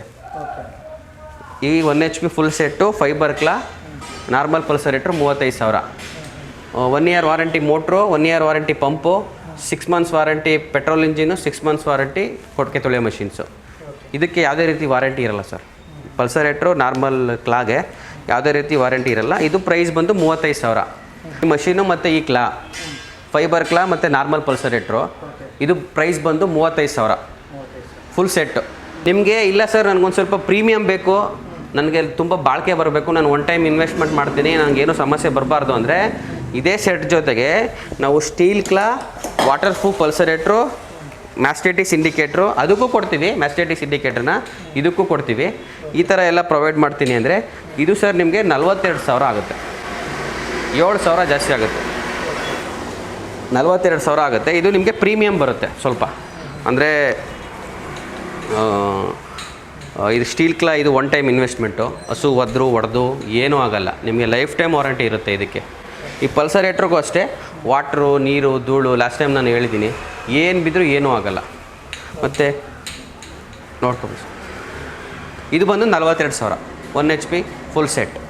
Speaker 1: ಈ one H P full set fibre ಕ್ಲಾ normal Pulsar ಇಟ್ಟರು ಮೂವತ್ತೈದು ಸಾವಿರ. One year warranty motor one year warranty pump six months warranty petrol engine six months warranty ಕೊಟ್ಟಿಗೆ ತೊಳೆಯೋ ಮಷಿನ್ಸು ಇದಕ್ಕೆ ಯಾವುದೇ ರೀತಿ ವಾರಂಟಿ ಇರಲ್ಲ ಸರ್ ಪಲ್ಸರ್ ಇಟ್ಟರು ನಾರ್ಮಲ್ ಕ್ಲಾಗೆ ಯಾವುದೇ ರೀತಿ ವಾರಂಟಿ ಇರಲ್ಲ. ಇದು ಪ್ರೈಸ್ ಬಂದು ಮೂವತ್ತೈದು ಸಾವಿರ. ಈ ಮಷೀನು ಮತ್ತು ಈ ಕ್ಲಾ ಫೈಬರ್ ಕ್ಲಾ ಮತ್ತು ನಾರ್ಮಲ್ ಪಲ್ಸರ್ ಇಟ್ಟರು ಇದು ಪ್ರೈಸ್ ಬಂದು ಮೂವತ್ತೈದು ಸಾವಿರ. ಫುಲ್ ಸೆಟ್ಟು ನಿಮಗೆ ಇಲ್ಲ ಸರ್ ನನಗೊಂದು ಸ್ವಲ್ಪ ಪ್ರೀಮಿಯಮ್ ಬೇಕು. ನನಗೆ ತುಂಬ ಬಾಳಿಕೆ ಬರಬೇಕು, ನಾನು ಒನ್ ಟೈಮ್ ಇನ್ವೆಸ್ಟ್ಮೆಂಟ್ ಮಾಡ್ತೀನಿ ನನಗೇನು ಸಮಸ್ಯೆ ಬರಬಾರ್ದು ಅಂದರೆ ಇದೇ ಸೆಟ್ ಜೊತೆಗೆ ನಾವು steel claw water proof pulsator mastitis indicator ಅದಕ್ಕೂ ಕೊಡ್ತೀವಿ ಮ್ಯಾಸ್ಟೇಟಿಸ್ ಇಂಡಿಕೇಟ್ರನ್ನ ಇದಕ್ಕೂ ಕೊಡ್ತೀವಿ. ಈ ಥರ ಎಲ್ಲ ಪ್ರೊವೈಡ್ ಮಾಡ್ತೀನಿ ಅಂದರೆ ಇದು ಸರ್ ನಿಮಗೆ ನಲ್ವತ್ತೆರಡು ಸಾವಿರ ಆಗುತ್ತೆ. ಏಳು ಸಾವಿರ ಜಾಸ್ತಿ ಆಗುತ್ತೆ. ನಲ್ವತ್ತೆರಡು ಸಾವಿರ ಆಗುತ್ತೆ. ಇದು ನಿಮಗೆ ಪ್ರೀಮಿಯಮ್ ಬರುತ್ತೆ ಸ್ವಲ್ಪ. ಅಂದರೆ ಇದು ಸ್ಟೀಲ್ ಕ್ಲಾ, ಇದು ಒನ್ ಟೈಮ್ ಇನ್ವೆಸ್ಟ್ಮೆಂಟು ಹಸು ಒದ್ರು ಒಡೆದು, ಏನೂ ಆಗಲ್ಲ. ನಿಮಗೆ ಲೈಫ್ ಟೈಮ್ ವಾರಂಟಿ ಇರುತ್ತೆ ಇದಕ್ಕೆ. ಈ ಪಲ್ಸರ್ ರೇಟ್ರಿಗೂ ಅಷ್ಟೇ ವಾಟ್ರು ನೀರು, ಧೂಳು ಲಾಸ್ಟ್ ಟೈಮ್ ನಾನು ಹೇಳಿದ್ದೀನಿ, ಏನು ಬಿದ್ದರೂ ಏನೂ ಆಗಲ್ಲ. ಮತ್ತು, ನೋಡ್ಕೊಬೋದು. ಇದು ಬಂದು ನಲ್ವತ್ತೆರಡು ಸಾವಿರ. One H P full set